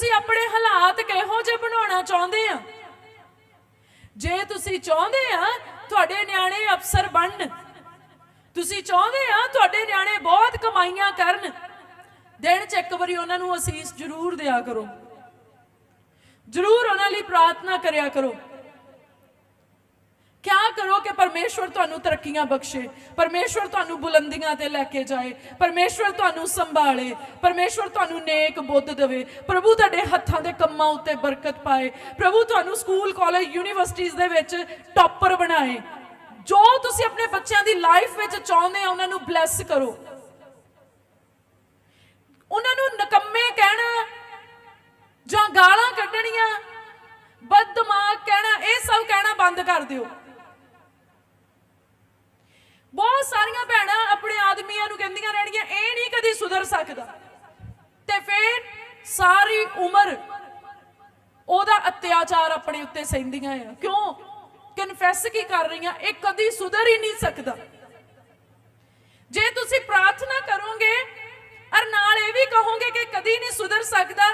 ਤੁਸੀਂ ਆਪਣੇ ਹਾਲਾਤ ਕਿਹੋ ਜਿਹੇ ਬਣਾਉਣਾ ਚਾਹੁੰਦੇ ਆ? ਜੇ ਤੁਸੀਂ ਚਾਹੁੰਦੇ ਆ, ਤੁਹਾਡੇ ਨਿਆਣੇ ਅਫਸਰ ਬਣਨ। ਤੁਸੀਂ ਚਾਹੁੰਦੇ ਆ, ਤੁਹਾਡੇ ਨਿਆਣੇ ਬਹੁਤ ਕਮਾਈਆਂ ਕਰਨ। ਦਿਨ ਚ ਇੱਕ ਵਾਰੀ ਉਹਨਾਂ ਨੂੰ ਅਸੀਸ ਜ਼ਰੂਰ ਦਿਆ ਕਰੋ। ਜ਼ਰੂਰ ਉਹਨਾਂ ਲਈ ਪ੍ਰਾਰਥਨਾ ਕਰਿਆ ਕਰੋ। ਕਿਆ ਕਰੋ ਕਿ ਪਰਮੇਸ਼ਵਰ ਤੁਹਾਨੂੰ ਤਰੱਕੀਆਂ ਬਖਸ਼ੇ? ਪਰਮੇਸ਼ਵਰ ਤੁਹਾਨੂੰ ਬੁਲੰਦੀਆਂ ਤੇ ਲੈ ਕੇ ਜਾਏ। ਪਰਮੇਸ਼ਵਰ ਤੁਹਾਨੂੰ ਸੰਭਾਲੇ। ਪਰਮੇਸ਼ਵਰ ਤੁਹਾਨੂੰ ਨੇਕ ਬੁੱਧ ਦੇਵੇ। ਪ੍ਰਭੂ ਤੁਹਾਡੇ ਹੱਥਾਂ ਦੇ ਕੰਮਾਂ ਉੱਤੇ ਬਰਕਤ ਪਾਏ। ਪ੍ਰਭੂ ਤੁਹਾਨੂੰ ਸਕੂਲ, ਕਾਲਜ ਯੂਨੀਵਰਸਿਟੀਆਂ ਦੇ ਵਿੱਚ ਟੌਪਰ ਬਣਾਏ। ਜੋ ਤੁਸੀਂ ਆਪਣੇ ਬੱਚਿਆਂ ਦੀ ਲਾਈਫ ਵਿੱਚ ਚਾਹੁੰਦੇ ਆ ਉਹਨਾਂ ਨੂੰ ਬਲੈਸ ਕਰੋ। ਉਹਨਾਂ ਨੂੰ ਨਕੰਮੇ ਕਹਿਣਾ, ਜਾਂ ਗਾਲਾਂ ਕੱਢਣੀਆਂ, ਬਦਦਮਾਗ ਕਹਿਣਾ, ਇਹ ਸਭ ਕਹਿਣਾ ਬੰਦ ਕਰ ਦਿਓ। ਬਹੁਤ ਸਾਰੀਆਂ ਭੈਣਾਂ ਆਪਣੇ ਆਦਮੀਆਂ ਨੂੰ ਕਹਿੰਦੀਆਂ ਰਹਿਣਗੀਆਂ, ਇਹ ਨਹੀਂ ਕਦੀ ਸੁਧਰ ਸਕਦਾ। ਤੇ ਫਿਰ ਸਾਰੀ ਉਮਰ ਉਹਦਾ ਅਤਿਆਚਾਰ ਆਪਣੇ ਉੱਤੇ ਸਹਿੰਦੀਆਂ ਆ। ਕਿਉਂ? ਕਨਫੈਸ ਕੀ ਕਰ ਰਹੀਆਂ? ਇਹ ਕਦੀ ਸੁਧਰ ਹੀ ਨਹੀਂ ਸਕਦਾ। ਜੇ ਤੁਸੀਂ ਪ੍ਰਾਰਥਨਾ ਕਰੋਗੇ ਔਰ ਨਾਲ ਇਹ ਵੀ ਕਹੋਗੇ ਕਿ ਕਦੀ ਨਹੀਂ ਸੁਧਰ ਸਕਦਾ,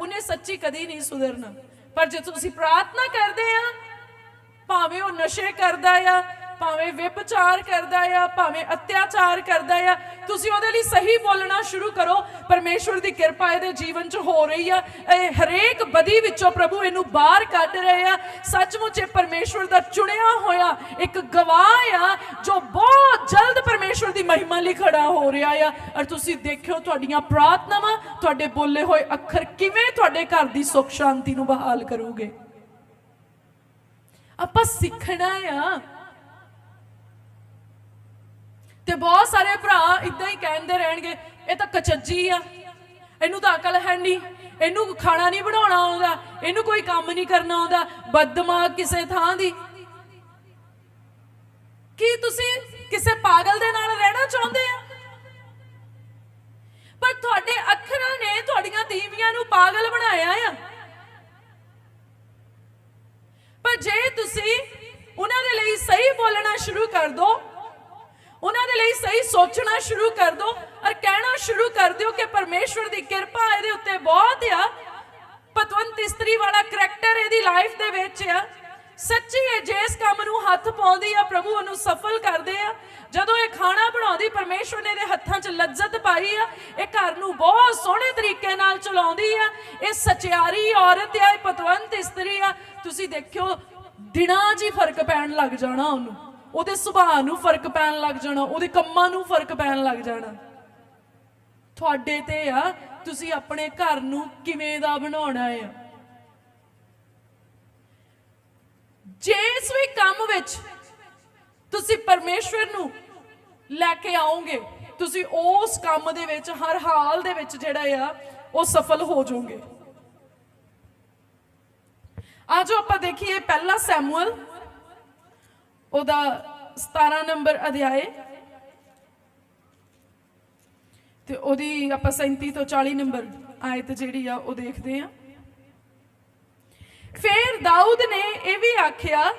ਉਹਨੇ ਸੱਚੀ ਕਦੀ ਨਹੀਂ ਸੁਧਰਨਾ। ਪਰ ਜੇ ਤੁਸੀਂ ਪ੍ਰਾਰਥਨਾ ਕਰਦੇ ਆ, ਭਾਵੇਂ ਉਹ ਨਸ਼ੇ ਕਰਦਾ ਆ ਭਾਵੇਂ ਵਿਭਚਾਰ ਕਰਦਾ ਆ, ਭਾਵੇਂ ਅਤਿਆਚਾਰ ਕਰਦਾ ਆ, ਤੁਸੀਂ ਉਹਦੇ ਲਈ ਸਹੀ ਬੋਲਣਾ ਸ਼ੁਰੂ ਕਰੋ। ਪਰਮੇਸ਼ਵਰ ਦੀ ਕਿਰਪਾ ਇਹਦੇ ਜੀਵਨ 'ਚ ਹੋ ਰਹੀ ਆ। ਇਹ ਹਰੇਕ ਬਦੀ ਵਿੱਚੋਂ ਪ੍ਰਭੂ ਇਹਨੂੰ ਬਾਹਰ ਕੱਢ ਰਹੇ ਆ। ਸੱਚਮੁੱਚ ਇਹ ਪਰਮੇਸ਼ਵਰ ਦਾ ਚੁਣਿਆ ਹੋਇਆ ਇੱਕ ਗਵਾਹ ਆ, ਜੋ ਬਹੁਤ ਜਲਦ ਪਰਮੇਸ਼ਵਰ ਦੀ ਮਹਿਮਾ ਲਈ ਖੜਾ ਹੋ ਰਿਹਾ ਆ। ਔਰ ਤੁਸੀਂ ਦੇਖਿਓ ਤੁਹਾਡੀਆਂ ਪ੍ਰਾਰਥਨਾਵਾਂ, ਤੁਹਾਡੇ ਬੋਲੇ ਹੋਏ ਅੱਖਰ ਕਿਵੇਂ ਤੁਹਾਡੇ ਘਰ ਦੀ ਸੁੱਖ ਸ਼ਾਂਤੀ ਨੂੰ ਬਹਾਲ ਕਰੂਗੇ। ਆਪਾਂ ਸਿੱਖਣਾ ਆ। ਤੇ ਬਹੁਤ ਸਾਰੇ ਭਰਾ ਇਦਾਂ ਹੀ ਕਹਿੰਦੇ ਰਹਿਣਗੇ, ਇਹ ਤਾਂ ਕਚੱਜੀ ਆ। ਇਹਨੂੰ ਤਾਂ ਅਕਲ ਹੈ ਨਹੀਂ। ਇਹਨੂੰ ਖਾਣਾ ਨਹੀਂ ਬਣਾਉਣਾ ਆਉਂਦਾ, ਇਹਨੂੰ ਕੋਈ ਕੰਮ ਨਹੀਂ ਕਰਨਾ ਆਉਂਦਾ। ਬਦਦਮਾਗ ਕਿਸੇ ਥਾਂ ਦੀ। ਕੀ ਤੁਸੀਂ ਕਿਸੇ ਪਾਗਲ ਦੇ ਨਾਲ ਰਹਿਣਾ ਚਾਹੁੰਦੇ ਆ? ਪਰ ਤੁਹਾਡੇ ਅੱਖਰਾਂ ਨੇ ਤੁਹਾਡੀਆਂ ਦੀਵੀਆਂ ਨੂੰ ਪਾਗਲ ਬਣਾਇਆ ਆ। ਪਰ ਜੇ ਤੁਸੀਂ ਉਹਨਾਂ ਦੇ ਲਈ ਸਹੀ ਬੋਲਣਾ ਸ਼ੁਰੂ ਕਰ ਦੋ ਉਹਨਾਂ ਦੇ ਲਈ ਸਹੀ ਸੋਚਣਾ ਸ਼ੁਰੂ ਕਰ ਦਿਓ ਔਰ ਕਹਿਣਾ ਸ਼ੁਰੂ ਕਰ ਦਿਓ ਕਿ ਪਰਮੇਸ਼ਵਰ ਦੀ ਕਿਰਪਾ ਇਹਦੇ ਉੱਤੇ ਬਹੁਤ ਆ। ਪਤਵੰਤ ਇਸਤਰੀ ਵਾਲਾ ਕਰੈਕਟਰ ਇਹਦੀ ਲਾਈਫ ਦੇ ਵਿੱਚ ਆ। ਸੱਚੀ ਹੈ ਜੇ ਕੰਮ ਨੂੰ ਹੱਥ ਪਾਉਂਦੀ ਆ, ਪ੍ਰਭੂ ਉਹਨੂੰ ਸਫਲ ਕਰਦੇ ਆ। ਜਦੋਂ ਇਹ ਖਾਣਾ ਬਣਾਉਂਦੀ, ਪਰਮੇਸ਼ਵਰ ਨੇ ਇਹਦੇ ਹੱਥਾਂ 'ਚ ਲੱਜਤ ਪਾਈ ਆ, ਇਹ ਘਰ ਨੂੰ ਬਹੁਤ ਸੋਹਣੇ ਤਰੀਕੇ ਨਾਲ ਚਲਾਉਂਦੀ ਆ। ਇਹ ਸਚਿਆਰੀ ਔਰਤ ਆ, ਇਹ ਪਤਵੰਤ ਇਸਤਰੀ ਆ। ਤੁਸੀਂ ਦੇਖਿਓ, ਦਿਨਾਂ 'ਚ ਹੀ ਫ਼ਰਕ ਪੈਣ ਲੱਗ ਜਾਣਾ ਉਹਨੂੰ। ਉਹਦੇ ਸੁਭਾਅ ਨੂੰ ਫ਼ਰਕ ਪੈਣ ਲੱਗ ਜਾਣਾ, ਉਹਦੇ ਕੰਮਾਂ ਨੂੰ ਫ਼ਰਕ ਪੈਣ ਲੱਗ ਜਾਣਾ। ਤੁਹਾਡੇ ਤੇ ਆ, ਤੁਸੀਂ ਆਪਣੇ ਘਰ ਨੂੰ ਕਿਵੇਂ ਦਾ ਬਣਾਉਣਾ ਆ ਜਿਸ ਵੀ ਕੰਮ ਵਿੱਚ ਤੁਸੀਂ ਪਰਮੇਸ਼ਵਰ ਨੂੰ ਲੈ ਕੇ ਆਓਗੇ, ਤੁਸੀਂ ਉਸ ਕੰਮ ਦੇ ਵਿੱਚ, ਹਰ ਹਾਲ ਦੇ ਵਿੱਚ ਜਿਹੜਾ ਆ, ਉਹ ਸਫਲ ਹੋ ਜਾਓਗੇ। ਆਜੋ ਆਪਾਂ ਦੇਖੀਏ ਪਹਿਲਾ ਸੈਮੂਅਲ। ਉਹਦਾ 17 ਨੰਬਰ ਅਧਿਆਏ। ਤੇ ਉਹਦੀ ਆਪਾਂ 37 ਤੋਂ 40 ਨੰਬਰ ਆਇਤ ਜਿਹੜੀ ਆ, ਉਹ ਦੇਖਦੇ ਆ। ਫੇਰ ਦਾਊਦ ਨੇ ਇਹ ਵੀ ਆਖਿਆ,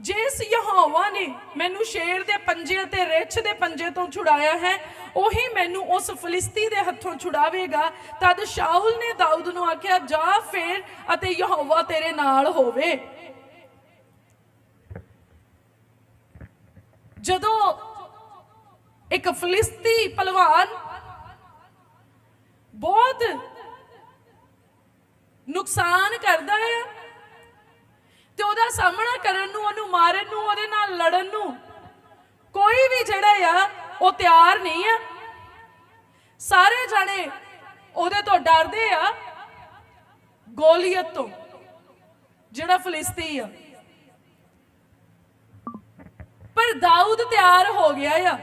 ਜਿਸ ਯਹੋਵਾ ਨੇ ਮੈਨੂੰ ਸ਼ੇਰ ਦੇ ਪੰਜੇ ਅਤੇ ਰਿੱਛ ਦੇ ਪੰਜੇ ਤੋਂ ਛੁਡਾਇਆ ਹੈ, ਉਹੀ ਮੈਨੂੰ ਉਸ ਫਲਿਸਤੀ ਦੇ ਹੱਥੋਂ ਛੁਡਾਵੇਗਾ। ਤਦ ਸ਼ਾਹੁਲ ਨੇ ਦਾਊਦ ਨੂੰ ਆਖਿਆ, ਜਾ ਫੇਰ ਅਤੇ ਯਹੋਵਾ ਤੇਰੇ ਨਾਲ ਹੋਵੇ। ਜਦੋਂ ਇੱਕ ਫਲਿਸਤੀ ਪਹਿਲਵਾਨ ਬਹੁਤ ਨੁਕਸਾਨ ਕਰਦਾ ਹੈ ਤੇ ਉਹਦਾ ਸਾਹਮਣਾ ਕਰਨ ਨੂੰ, ਉਹਨੂੰ ਮਾਰਨ ਨੂੰ, ਉਹਦੇ ਨਾਲ ਲੜਨ ਨੂੰ ਕੋਈ ਵੀ ਜਿਹੜਾ ਆ, ਉਹ ਤਿਆਰ ਨਹੀਂ ਆ। ਸਾਰੇ ਜਾਣੇ ਉਹਦੇ ਤੋਂ ਡਰਦੇ ਆ ਗੋਲੀਅਤ ਤੋਂ, ਜਿਹੜਾ ਫਲਿਸਤੀ ਆ। ਪਰ ਦਾਊਦ ਤਿਆਰ ਹੋ ਗਿਆ ਆ।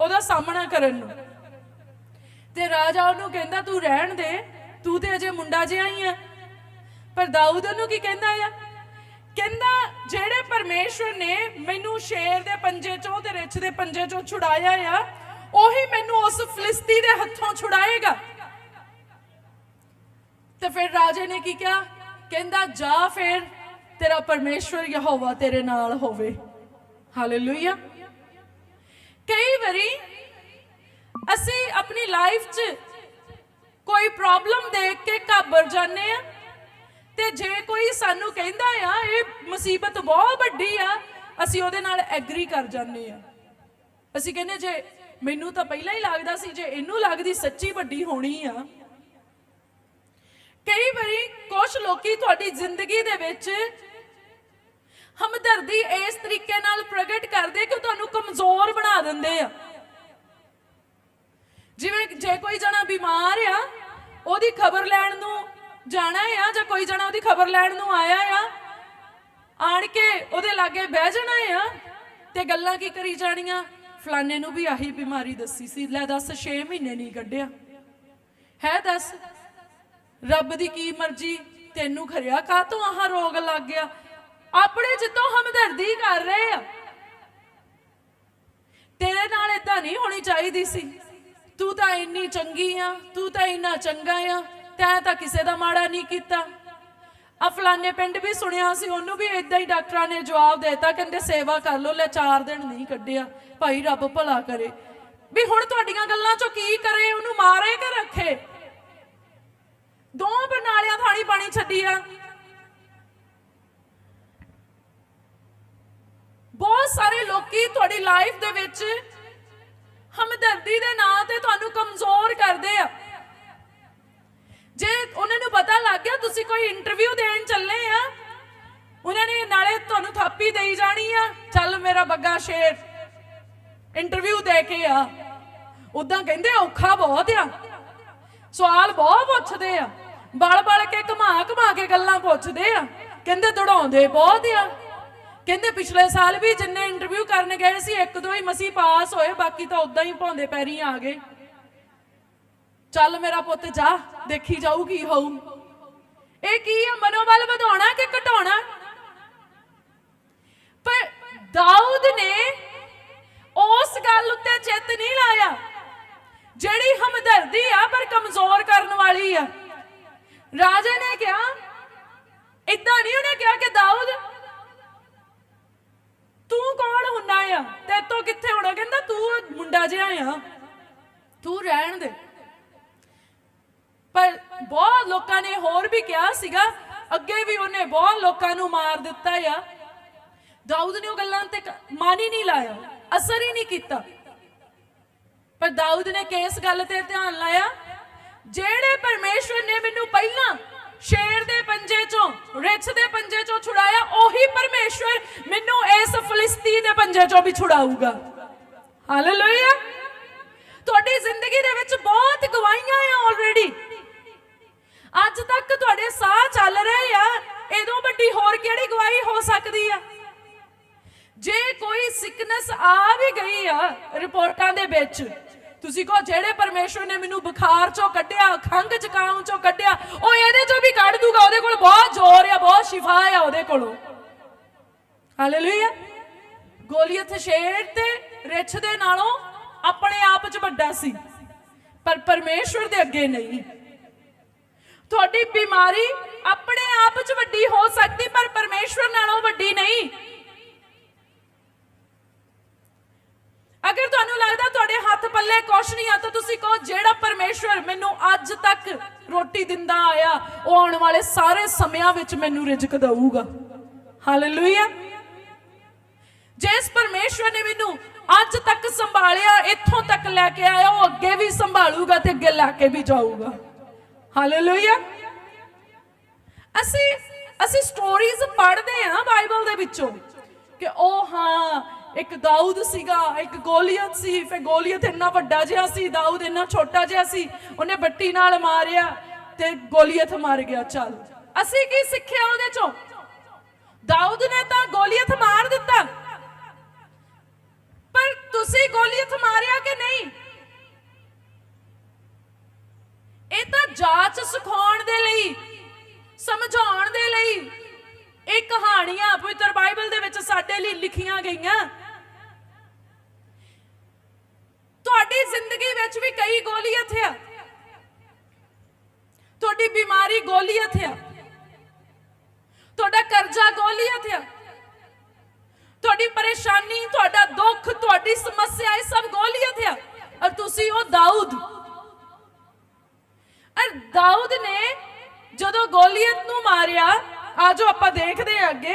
ਉਹਦਾ ਸਾਹਮਣਾ ਕਰਨ ਨੂੰ। ਤੇ ਰਾਜਾ ਉਹਨੂੰ ਕਹਿੰਦਾ, ਤੂੰ ਰਹਿਣ ਦੇ, ਤੂੰ ਤੇ ਅਜੇ ਮੁੰਡਾ ਜਿਹਾ ਹੀ ਆ। ਪਰ ਦਾਊਦ ਉਹਨੂੰ ਕੀ ਕਹਿੰਦਾ ਆ? ਕਹਿੰਦਾ, ਜਿਹੜੇ ਪਰਮੇਸ਼ਵਰ ਨੇ ਮੈਨੂੰ ਸ਼ੇਰ ਦੇ ਪੰਜੇ ਚੋਂ ਤੇ ਰਿੱਛ ਦੇ ਪੰਜੇ ਚੋਂ ਛੁਡਾਇਆ ਆ, ਉਹੀ ਮੈਨੂੰ ਉਸ ਫਲਿਸਤੀ ਦੇ ਹੱਥੋਂ ਛੁਡਾਏਗਾ। ਤੇ ਫਿਰ ਰਾਜੇ ਨੇ ਕੀ ਕਿਹਾ? ਕਹਿੰਦਾ, ਜਾ ਫਿਰ, ਤੇਰਾ ਪਰਮੇਸ਼ਵਰ ਯਹੋਵਾ ਤੇਰੇ ਨਾਲ ਹੋਵੇ। ਹਾਲੇਲੂਇਆ ਕਈ ਵਾਰੀ ਅਸੀਂ ਆਪਣੀ ਲਾਈਫ 'ਚ ਕੋਈ ਪ੍ਰੋਬਲਮ ਦੇਖ ਕੇ ਘਾਬਰ ਜਾਂਦੇ ਆ ਤੇ ਜੇ ਕੋਈ ਸਾਨੂੰ ਕਹਿੰਦਾ ਆ, ਇਹ ਮੁਸੀਬਤ ਬਹੁਤ ਵੱਡੀ ਆ, ਅਸੀਂ ਉਹਦੇ ਨਾਲ ਐਗਰੀ ਕਰ ਜਾਂਦੇ ਆ ਅਸੀਂ ਕਹਿੰਦੇ ਜੇ ਮੈਨੂੰ ਤਾਂ ਪਹਿਲਾਂ ਹੀ ਲੱਗਦਾ ਸੀ, ਜੇ ਇਹਨੂੰ ਲੱਗਦੀ ਸੱਚੀ ਵੱਡੀ ਹੋਣੀ ਆ। ਕਈ ਵਾਰੀ ਕੁਝ ਲੋਕੀ ਤੁਹਾਡੀ ਜ਼ਿੰਦਗੀ ਦੇ ਵਿੱਚ ਹਮਦਰਦੀ ਇਸ ਤਰੀਕੇ ਨਾਲ ਪ੍ਰਗਟ ਕਰਦੇ ਕਿ ਤੁਹਾਨੂੰ ਕਮਜ਼ੋਰ ਬਣਾ ਦਿੰਦੇ ਆ। ਜਿਵੇਂ ਜੇ ਕੋਈ ਜਣਾ ਬਿਮਾਰ ਆ, ਉਹਦੀ ਖਬਰ ਲੈਣ ਨੂੰ ਜਾਣਾ ਆ ਜਾਂ ਕੋਈ ਜਣਾ ਉਹਦੀ ਖਬਰ ਲੈਣ ਨੂੰ ਆਇਆ ਆ, ਆਣ ਕੇ ਉਹਦੇ ਲਾਗੇ ਬਹਿ ਜਾਣਾ ਆ ਤੇ ਗੱਲਾਂ ਕੀ ਕਰੀ ਜਾਣੀਆਂ? ਫਲਾਣੇ ਨੂੰ ਵੀ ਆਹੀ ਬਿਮਾਰੀ ਦੱਸੀ ਸੀ, ਲੈ ਦੱਸ 6 ਮਹੀਨੇ ਨਹੀਂ ਕੱਢਿਆ। ਹੈ ਦੱਸ, ਰੱਬ ਦੀ ਕੀ ਮਰਜ਼ੀ, ਤੈਨੂੰ ਖਰਿਆ ਕਾਤੋਂ ਆਹ ਰੋਗ ਲੱਗ ਗਿਆ? ਆਪਣੇ ਜਿੱਤੋਂ ਹਮਦਰਦੀ ਕਰ ਰਹੇ ਆ। ਤੇਰੇ ਨਾਲ ਇਦਾਂ ਨਹੀਂ ਹੋਣੀ ਚਾਹੀਦੀ ਸੀ। ਤੂੰ ਤਾਂ ਇੰਨੀ ਚੰਗੀ ਆ, ਤੂੰ ਤਾਂ ਇੰਨਾ ਚੰਗਾ ਆ, ਤੈਂ ਤਾਂ ਕਿਸੇ ਦਾ ਮਾੜਾ ਨਹੀਂ ਕੀਤਾ। ਆ ਫਲਾਣੇ ਪਿੰਡ ਵੀ ਸੁਣਿਆ ਸੀ, ਉਹਨੂੰ ਵੀ ਇਦਾਂ ਹੀ ਡਾਕਟਰਾਂ ਨੇ ਜਵਾਬ ਦੇਤਾ, ਕਹਿੰਦੇ ਸੇਵਾ ਕਰ ਲੋ ਲੈ 4 ਦਿਨ ਨਹੀਂ ਕੱਢਿਆ, ਭਾਈ ਰੱਬ ਭਲਾ ਕਰੇ। ਵੀ ਹੁਣ ਤੁਹਾਡੀਆਂ ਗੱਲਾਂ ਚੋਂ ਕੀ ਕਰੇ, ਉਹਨੂੰ ਮਾਰੇ ਕਿ ਰੱਖੇ? ਦੋ ਬਰਨਾਲਿਆਂ ਥਾਣੀ ਪਾਣੀ ਛੱਡੀ ਆ। ਬਹੁਤ ਸਾਰੇ ਲੋਕੀ ਤੁਹਾਡੀ ਲਾਈਫ ਦੇ ਵਿੱਚ ਹਮਦਰਦੀ ਦੇ ਨਾਂ ਤੇ ਤੁਹਾਨੂੰ ਕਮਜ਼ੋਰ ਕਰਦੇ ਆ। ਜੇ ਉਹਨਾਂ ਨੂੰ ਪਤਾ ਲੱਗ ਗਿਆ ਤੁਸੀਂ ਕੋਈ ਇੰਟਰਵਿਊ ਦੇਣ ਚੱਲੇ ਆ, ਉਹਨਾਂ ਨੇ ਨਾਲੇ ਤੁਹਾਨੂੰ ਥਾਪੀ ਦੇਈ ਜਾਣੀ ਆ, ਚੱਲ ਮੇਰਾ ਬੱਗਾ ਸ਼ੇਰ ਇੰਟਰਵਿਊ ਦੇ ਕੇ ਆ। ਉਦਾਂ ਕਹਿੰਦੇ ਔਖਾ ਬਹੁਤ ਆ। ਸਵਾਲ ਬਹੁਤ ਪੁੱਛਦੇ ਆ। ਬਲ ਬਲ ਕੇ ਘਮਾ ਘਮਾ ਕੇ ਗੱਲਾਂ ਪੁੱਛਦੇ ਆ। ਕਹਿੰਦੇ ਦੜਾਉਂਦੇ ਬਹੁਤ ਆ। ਕਹਿੰਦੇ ਪਿਛਲੇ ਸਾਲ ਵੀ ਜਿੰਨੇ ਇੰਟਰਵਿਊ ਕਰਨ ਗਏ ਸੀ, ਇੱਕ ਦੋ ਹੀ ਮਸੀ ਪਾਸ ਹੋਏ, ਬਾਕੀ ਤਾਂ ਉਦਾਂ ਹੀ ਭੌਂਦੇ ਪੈਰੀ ਆ ਗਏ। ਚੱਲ ਮੇਰਾ ਪੁੱਤ ਜਾ, ਦੇਖੀ ਜਾਊ ਕੀ ਹੋਊ। ਇਹ ਕੀ ਆ, ਮਨੋਬਲ ਵਧਾਉਣਾ ਕਿ ਘਟਾਉਣਾ? ਪਰ ਦਾਊਦ ਨੇ ਉਸ ਗੱਲ ਉੱਤੇ ਚਿੱਤ ਨਹੀਂ ਲਾਇਆ, ਜਿਹੜੀ ਹਮਦਰਦੀ ਆ, ਪਰ ਕਮਜ਼ੋਰ ਕਰਨ ਵਾਲੀ ਆ। ਰਾਜੇ ਨੇ ਕਿਹਾ ਇਦਾਂ ਨਹੀਂ ਉਹਨੇ ਕਿਹਾ ਕਿ ਦਾਊਦ ਤੂੰ ਕੌਣ ਹੁੰਨਾ ਆ? ਤੇ ਤੋਂ ਕਿੱਥੇ ਹੋਣਾ? ਕਹਿੰਦਾ ਤੂੰ ਮੁੰਡਾ ਜਿਹਾ ਆ। ਤੂੰ ਰਹਿਣ ਦੇ। ਪਰ ਬਹੁਤ ਲੋਕਾਂ ਨੇ ਹੋਰ ਵੀ ਕਿਹਾ ਸੀਗਾ, ਅੱਗੇ ਵੀ ਉਹਨੇ ਬਹੁਤ ਲੋਕਾਂ ਨੂੰ ਮਾਰ ਦਿੱਤਾ ਆ। ਦਾਊਦ ਨੇ ਉਹ ਗੱਲਾਂ ਤੇ ਮਨ ਹੀ ਨਹੀਂ ਲਾਇਆ, ਅਸਰ ਹੀ ਨਹੀਂ ਕੀਤਾ। ਪਰ ਦਾਊਦ ਨੇ ਕਿਸ ਗੱਲ ਤੇ ਧਿਆਨ ਲਾਇਆ, ਜਿਹੜੇ ਪਰਮੇਸ਼ਵਰ ਨੇ ਮੈਨੂੰ ਪਹਿਲਾਂ ਸ਼ੇਰ ਦੇ ਪੰਜੇ ਚੋਂ, ਰਿਛ ਦੇ ਪੰਜੇ ਚੋਂ ਛੁਡਾਇਆ, ਉਹੀ ਪਰਮੇਸ਼ਵਰ ਮੈਨੂੰ ਇਸ ਫਲਿਸਤੀ ਦੇ ਪੰਜੇ ਚੋਂ ਵੀ ਛੁਡਾਊਗਾ। ਹਾਲੇਲੂਇਆ ਤੁਹਾਡੀ ਜ਼ਿੰਦਗੀ ਦੇ ਵਿੱਚ ਬਹੁਤ ਗਵਾਹੀਆਂ ਆ ਆਲਰੇਡੀ ਅੱਜ ਤੱਕ ਤੁਹਾਡੇ ਸਾਹ ਚੱਲ ਰਹੇ ਆ ਇਦੋਂ ਵੱਡੀ ਹੋਰ ਕਿਹੜੀ ਗਵਾਹੀ ਹੋ ਸਕਦੀ ਆ? ਜੇ ਕੋਈ ਸਿਕਨੈਸ ਆ ਵੀ ਗਈ ਆ, ਰਿਪੋਰਟਾਂ ਦੇ ਵਿੱਚ ਤੁਸੀਂ ਕਹੋ, ਜਿਹੜੇ ਪਰਮੇਸ਼ਵਰ ਨੇ ਮੈਨੂੰ ਬੁਖਾਰ ਚੋਂ ਕੱਢਿਆ ਖੰਗ ਜ਼ੁਕਾਮ ਚੋਂ ਕੱਢਿਆ, ਉਹ ਇਹਦੇ ਚੋਂ ਵੀ ਕੱਢ ਦੂਗਾ, ਉਹਦੇ ਕੋਲ ਬਹੁਤ ਜ਼ੋਰ ਆ, ਬਹੁਤ ਸ਼ਿਫਾ ਆ ਉਹਦੇ ਕੋਲੋਂ। ਹਾਲੇਲੂਇਆ ਗੋਲੀਅਥ ਸ਼ੇਰ ਤੇ ਰਿਛ ਦੇ ਨਾਲੋਂ ਆਪਣੇ ਆਪ 'ਚ ਵੱਡਾ ਸੀ, ਪਰ ਪਰਮੇਸ਼ਵਰ ਦੇ ਅੱਗੇ ਨਹੀਂ। ਤੁਹਾਡੀ ਬਿਮਾਰੀ ਆਪਣੇ ਆਪ 'ਚ ਵੱਡੀ ਹੋ ਸਕਦੀ, ਪਰ ਪਰਮੇਸ਼ਵਰ ਨਾਲੋਂ ਵੱਡੀ ਨਹੀਂ। ਅਗਰ ਤੁਹਾਨੂੰ ਲੱਗਦਾ ਤੁਹਾਡੇ ਹੱਥ ਪੱਲੇ ਕੁਛ ਨਹੀਂ ਆ, ਤਾਂ ਤੁਸੀਂ ਕਹੋ, ਜਿਹੜਾ ਪਰਮੇਸ਼ਵਰ ਮੈਨੂੰ ਅੱਜ ਤੱਕ ਰੋਟੀ ਦਿੰਦਾ ਆਇਆ, ਉਹ ਆਉਣ ਵਾਲੇ ਸਾਰੇ ਸਮਿਆਂ ਵਿੱਚ ਮੈਨੂੰ ਰਿਜ਼ਕ ਦਊਗਾ। ਹਾਲੇਲੂਇਆ ਜਿਸ ਪਰਮੇਸ਼ਵਰ ਨੇ ਮੈਨੂੰ ਅੱਜ ਤੱਕ ਸੰਭਾਲਿਆ, ਇੱਥੋਂ ਤੱਕ ਲੈ ਕੇ ਆਇਆ, ਉਹ ਅੱਗੇ ਵੀ ਸੰਭਾਲੂਗਾ ਤੇ ਅੱਗੇ ਲੈ ਕੇ ਵੀ ਜਾਊਗਾ। ਹਾਲੇਲੂਇਆ ਅਸੀਂ ਅਸੀਂ ਸਟੋਰੀਜ਼ ਪੜ੍ਹਦੇ ਆ ਬਾਈਬਲ ਦੇ ਵਿੱਚੋਂ ਕਿ ਉਹ ਹਾਂ ਇੱਕ ਦਾਊਦ ਸੀਗਾ, ਇੱਕ ਗੋਲੀਅਤ ਸੀ, ਫਿਰ ਗੋਲੀਅਤ ਇੰਨਾ ਵੱਡਾ ਜਿਹਾ ਸੀ, ਦਾਊਦ ਇੰਨਾ ਛੋਟਾ ਜਿਹਾ ਸੀ, ਉਹਨੇ ਬੱਟੀ ਨਾਲ ਮਾਰਿਆ ਤੇ ਗੋਲੀਅਤ ਮਾਰ ਗਿਆ, ਚੱਲ। ਅਸੀਂ ਕੀ ਸਿੱਖਿਆ ਉਹਦੇ ਚੋਂ? ਦਾਊਦ ਨੇ ਤਾਂ ਗੋਲੀਅਤ ਮਾਰ ਦਿੱਤਾ। ਪਰ ਤੁਸੀਂ ਗੋਲੀਅਤ ਮਾਰਿਆ ਕਿ ਨਹੀਂ? ਇਹ ਤਾਂ ਜਾਂਚ ਸਿਖਾਉਣ ਦੇ ਲਈ, ਸਮਝਾਉਣ ਦੇ ਲਈ, ਇਹ ਕਹਾਣੀਆਂ ਪਵਿੱਤਰ ਬਾਈਬਲ ਦੇ ਵਿੱਚ ਸਾਡੇ ਲਈ ਲਿਖੀਆਂ ਗਈਆਂ ਤੁਹਾਡੀ ਜ਼ਿੰਦਗੀ ਵਿੱਚ ਵੀ ਕਈ ਗੋਲੀਅਤ ਆ ਤੁਹਾਡੀ ਬਿਮਾਰੀ ਗੋਲੀਅਤ ਆ ਤੁਹਾਡਾ ਕਰਜ਼ਾ ਗੋਲੀਅਤ ਆ ਤੁਹਾਡੀ ਪਰੇਸ਼ਾਨੀ, ਤੁਹਾਡਾ ਦੁੱਖ, ਤੁਹਾਡੀ ਸਮੱਸਿਆ, ਇਹ ਸਭ ਗੋਲੀਅਤ ਆ ਔਰ ਤੁਸੀਂ ਉਹ ਦਾਊਦ। ਔਰ ਦਾਊਦ ਨੇ ਜਦੋਂ ਗੋਲੀਅਤ ਨੂੰ ਮਾਰਿਆ, ਆਜੋ ਆਪਾਂ ਦੇਖਦੇ ਹਾਂ ਅੱਗੇ।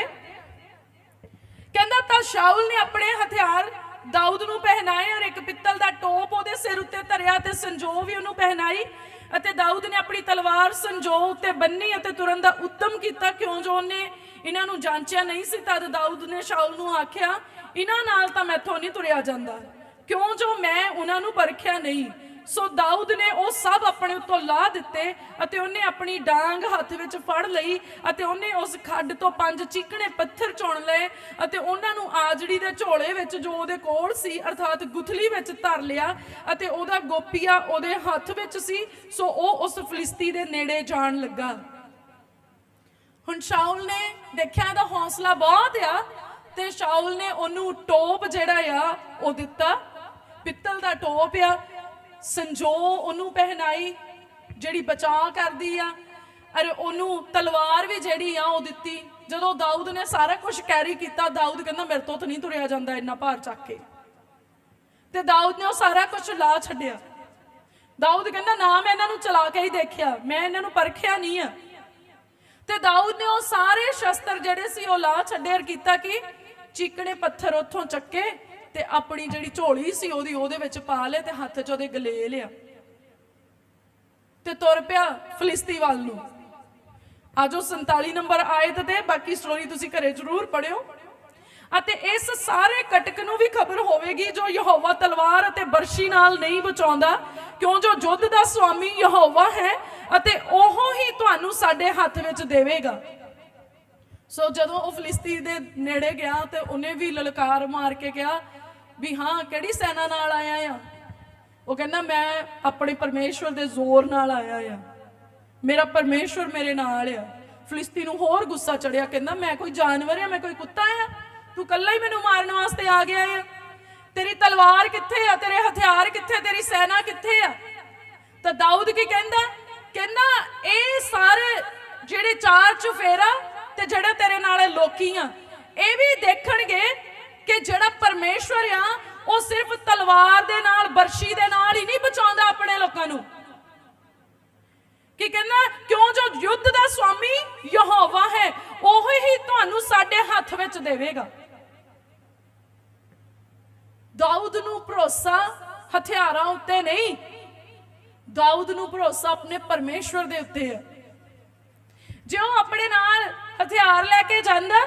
ਕਹਿੰਦਾ ਤਾਂ ਸ਼ਾਉਲ ਨੇ ਆਪਣੇ ਹਥਿਆਰ ਦਾਊਦ ਨੂੰ ਪਹਿਨਾਏ ਔਰ ਇੱਕ ਪਿੱਤਲ ਦਾ ਟੋਪ ਉਹਦੇ ਸਿਰ ਉੱਤੇ ਧਰਿਆ ਤੇ ਸੰਜੋ ਵੀ ਉਹਨੂੰ ਪਹਿਨਾਈ ਅਤੇ ਦਾਊਦ ਨੇ ਆਪਣੀ ਤਲਵਾਰ ਸੰਜੋ ਉੱਤੇ ਬੰਨੀ ਅਤੇ ਤੁਰਨ ਦਾ ਉੱਦਮ ਕੀਤਾ। ਕਿਉਂ ਜੋ ਉਹਨੇ ਇਹਨਾਂ ਨੂੰ ਜਾਂਚਿਆ ਨਹੀਂ ਸੀ, ਤਦ ਦਾਊਦ ਨੇ ਸ਼ਾਊਲ ਨੂੰ ਆਖਿਆ, ਇਹਨਾਂ ਨਾਲ ਤਾਂ ਮੈਥੋਂ ਨਹੀਂ ਤੁਰਿਆ ਜਾਂਦਾ। ਕਿਉਂ ਜੋ ਮੈਂ ਉਹਨਾਂ ਨੂੰ ਪਰਖਿਆ ਨਹੀਂ ਸੋ ਦਾਊਦ ਨੇ ਉਹ ਸਭ ਆਪਣੇ ਉੱਤੋਂ ਲਾ ਦਿੱਤੇ ਅਤੇ ਉਹਨੇ ਆਪਣੀ ਡਾਂਗ ਹੱਥ ਵਿੱਚ ਫੜ ਲਈ ਅਤੇ ਉਹਨੇ ਉਸ ਖੱਡ ਤੋਂ ਪੰਜ ਚੀਕਣੇ ਪੱਥਰ ਚੁਣ ਲਏ ਅਤੇ ਉਹਨਾਂ ਨੂੰ ਆਜੜੀ ਦੇ ਝੋਲੇ ਵਿੱਚ ਜੋ ਉਹਦੇ ਕੋਲ ਸੀ, ਅਰਥਾਤ ਗੁਥਲੀ ਵਿੱਚ ਧਰ ਲਿਆ ਅਤੇ ਉਹਦਾ ਗੋਪੀਆ ਉਹਦੇ ਹੱਥ ਵਿੱਚ ਸੀ, ਸੋ ਉਹ ਉਸ ਫਲਿਸਤੀ ਦੇ ਨੇੜੇ ਜਾਣ ਲੱਗਾ। ਹੁਣ ਸ਼ਾਉਲ ਨੇ ਦੇਖਿਆ ਦਾ ਹੌਸਲਾ ਬਹੁਤ ਆ ਤੇ ਸ਼ਾਉਲ ਨੇ ਉਹਨੂੰ ਟੋਪ ਜਿਹੜਾ ਆ, ਉਹ ਦਿੱਤਾ। ਪਿੱਤਲ ਦਾ ਟੋਪ ਆ ਸੰਜੋ ਉਹਨੂੰ ਪਹਿਨਾਈ, ਜਿਹੜੀ ਬਚਾਅ ਕਰਦੀ ਆ, ਅਰੇ ਉਹਨੂੰ ਤਲਵਾਰ ਵੀ ਜਿਹੜੀ ਆ ਉਹ ਦਿੱਤੀ। ਜਦੋਂ ਦਾਊਦ ਨੇ ਸਾਰਾ ਕੁਝ ਕੈਰੀ ਕੀਤਾ, ਦਾਊਦ ਕਹਿੰਦਾ, ਮੇਰੇ ਤੋਂ ਤਾਂ ਨਹੀਂ ਤੁਰਿਆ ਜਾਂਦਾ ਇੰਨਾ ਭਾਰ ਚੱਕ ਕੇ। ਤੇ ਦਾਊਦ ਨੇ ਉਹ ਸਾਰਾ ਕੁਝ ਲਾ ਛੱਡਿਆ। ਦਾਊਦ ਕਹਿੰਦਾ, ਨਾ, ਮੈਂ ਇਹਨਾਂ ਨੂੰ ਚਲਾ ਕੇ ਹੀ ਦੇਖਿਆ। ਮੈਂ ਇਹਨਾਂ ਨੂੰ ਪਰਖਿਆ ਨਹੀਂ ਆ। ਤੇ ਦਾਊਦ ਨੇ ਉਹ ਸਾਰੇ ਸ਼ਸਤਰ ਜਿਹੜੇ ਸੀ ਉਹ ਲਾ ਛੱਡੇ ਔਰ ਕੀਤਾ ਕਿ ਚੀਕਣੇ ਪੱਥਰ ਉੱਥੋਂ ਚੱਕੇ। ਤੇ ਆਪਣੀ ਜਿਹੜੀ ਝੋਲੀ ਸੀ ਉਹਦੀ, ਉਹਦੇ ਵਿੱਚ ਪਾ ਲਏ ਤੇ ਹੱਥ 'ਚ ਉਹਦੇ ਗਲੇ ਲਿਆ। ਤੇ ਤੁਰ ਪਿਆ ਫਲਿਸਤੀ ਵੱਲ ਨੂੰ। ਆਜੋ 47 ਨੰਬਰ ਆਇਤ ਤੇ, ਬਾਕੀ ਸਟੋਰੀ ਤੁਸੀਂ ਘਰੇ ਜ਼ਰੂਰ ਪੜਿਓ ਅਤੇ ਇਸ ਸਾਰੇ ਕਟਕ ਨੂੰ ਵੀ ਖਬਰ ਹੋਵੇਗੀ ਜੋ ਯਹੋਵਾ ਤਲਵਾਰ ਅਤੇ ਬਰਸ਼ੀ ਨਾਲ ਨਹੀਂ ਬਚਾਉਂਦਾ, ਕਿਉਂ ਜੋ ਜੁੱਧ ਦਾ ਸੁਆਮੀ ਯਹੋਵਾ ਹੈ ਅਤੇ ਉਹ ਹੀ ਤੁਹਾਨੂੰ ਸਾਡੇ ਹੱਥ ਵਿੱਚ ਦੇਵੇਗਾ। ਸੋ ਜਦੋਂ ਉਹ ਫਲਿਸਤੀ ਦੇ ਨੇੜੇ ਗਿਆ ਤੇ ਉਹਨੇ ਵੀ ਲਲਕਾਰ ਮਾਰ ਕੇ ਕਿਹਾ ਵੀ ਹਾਂ, ਕਿਹੜੀ ਸੈਨਾ ਨਾਲ ਆਇਆ ਆ? ਉਹ ਕਹਿੰਦਾ, ਮੈਂ ਆਪਣੇ ਪਰਮੇਸ਼ਵਰ ਦੇ ਜ਼ੋਰ ਨਾਲ ਆਇਆ ਆ। ਮੇਰਾ ਪਰਮੇਸ਼ਵਰ ਮੇਰੇ ਨਾਲ ਆ। ਫਲਿਸਤੀ ਨੂੰ ਹੋਰ ਗੁੱਸਾ ਚੜਿਆ, ਕਹਿੰਦਾ, ਮੈਂ ਕੋਈ ਜਾਨਵਰ ਆ, ਮੈਂ ਕੋਈ ਕੁੱਤਾ ਆ? ਤੂੰ ਕੱਲਾ ਹੀ ਮੈਨੂੰ ਮਾਰਨ ਵਾਸਤੇ ਆ ਗਿਆ ਆ। ਤੇਰੀ ਤਲਵਾਰ ਕਿੱਥੇ ਆ? ਤੇਰੇ ਹਥਿਆਰ ਕਿੱਥੇ? ਤੇਰੀ ਸੈਨਾ ਕਿੱਥੇ ਆ? ਤਾਂ ਦਾਊਦ ਕੀ ਕਹਿੰਦਾ? ਕਹਿੰਦਾ, ਇਹ ਸਾਰੇ ਜਿਹੜੇ ਚਾਰ ਚੁਫੇਰਾ ਤੇ ਜਿਹੜੇ ਤੇਰੇ ਨਾਲ ਲੋਕੀ ਆ, ਇਹ ਵੀ ਦੇਖਣਗੇ ਕਿ ਜਿਹੜਾ ਪਰਮੇਸ਼ਵਰ ਆ, ਉਹ ਸਿਰਫ ਤਲਵਾਰ ਦੇ ਨਾਲ, ਬਰਸ਼ੀ ਦੇ ਨਾਲ ਹੀ ਨਹੀਂ ਬਚਾਉਂਦਾ ਆਪਣੇ ਲੋਕਾਂ ਨੂੰ। ਕੀ ਕਹਿੰਦਾ, ਕਿਉਂ ਜੋ ਯੁੱਧ ਦਾ ਸੁਆਮੀ ਯਹੋਵਾ ਹੈ, ਉਹ ਹੀ ਤੁਹਾਨੂੰ ਸਾਡੇ ਹੱਥ ਵਿੱਚ ਦੇਵੇਗਾ। ਦਾਊਦ ਨੂੰ ਭਰੋਸਾ ਹਥਿਆਰਾਂ ਉੱਤੇ ਨਹੀਂ, ਦਾਊਦ ਨੂੰ ਭਰੋਸਾ ਆਪਣੇ ਪਰਮੇਸ਼ਵਰ ਦੇ ਉੱਤੇ ਹੈ। ਜੇ ਉਹ ਆਪਣੇ ਨਾਲ ਹਥਿਆਰ ਲੈ ਕੇ ਜਾਂਦਾ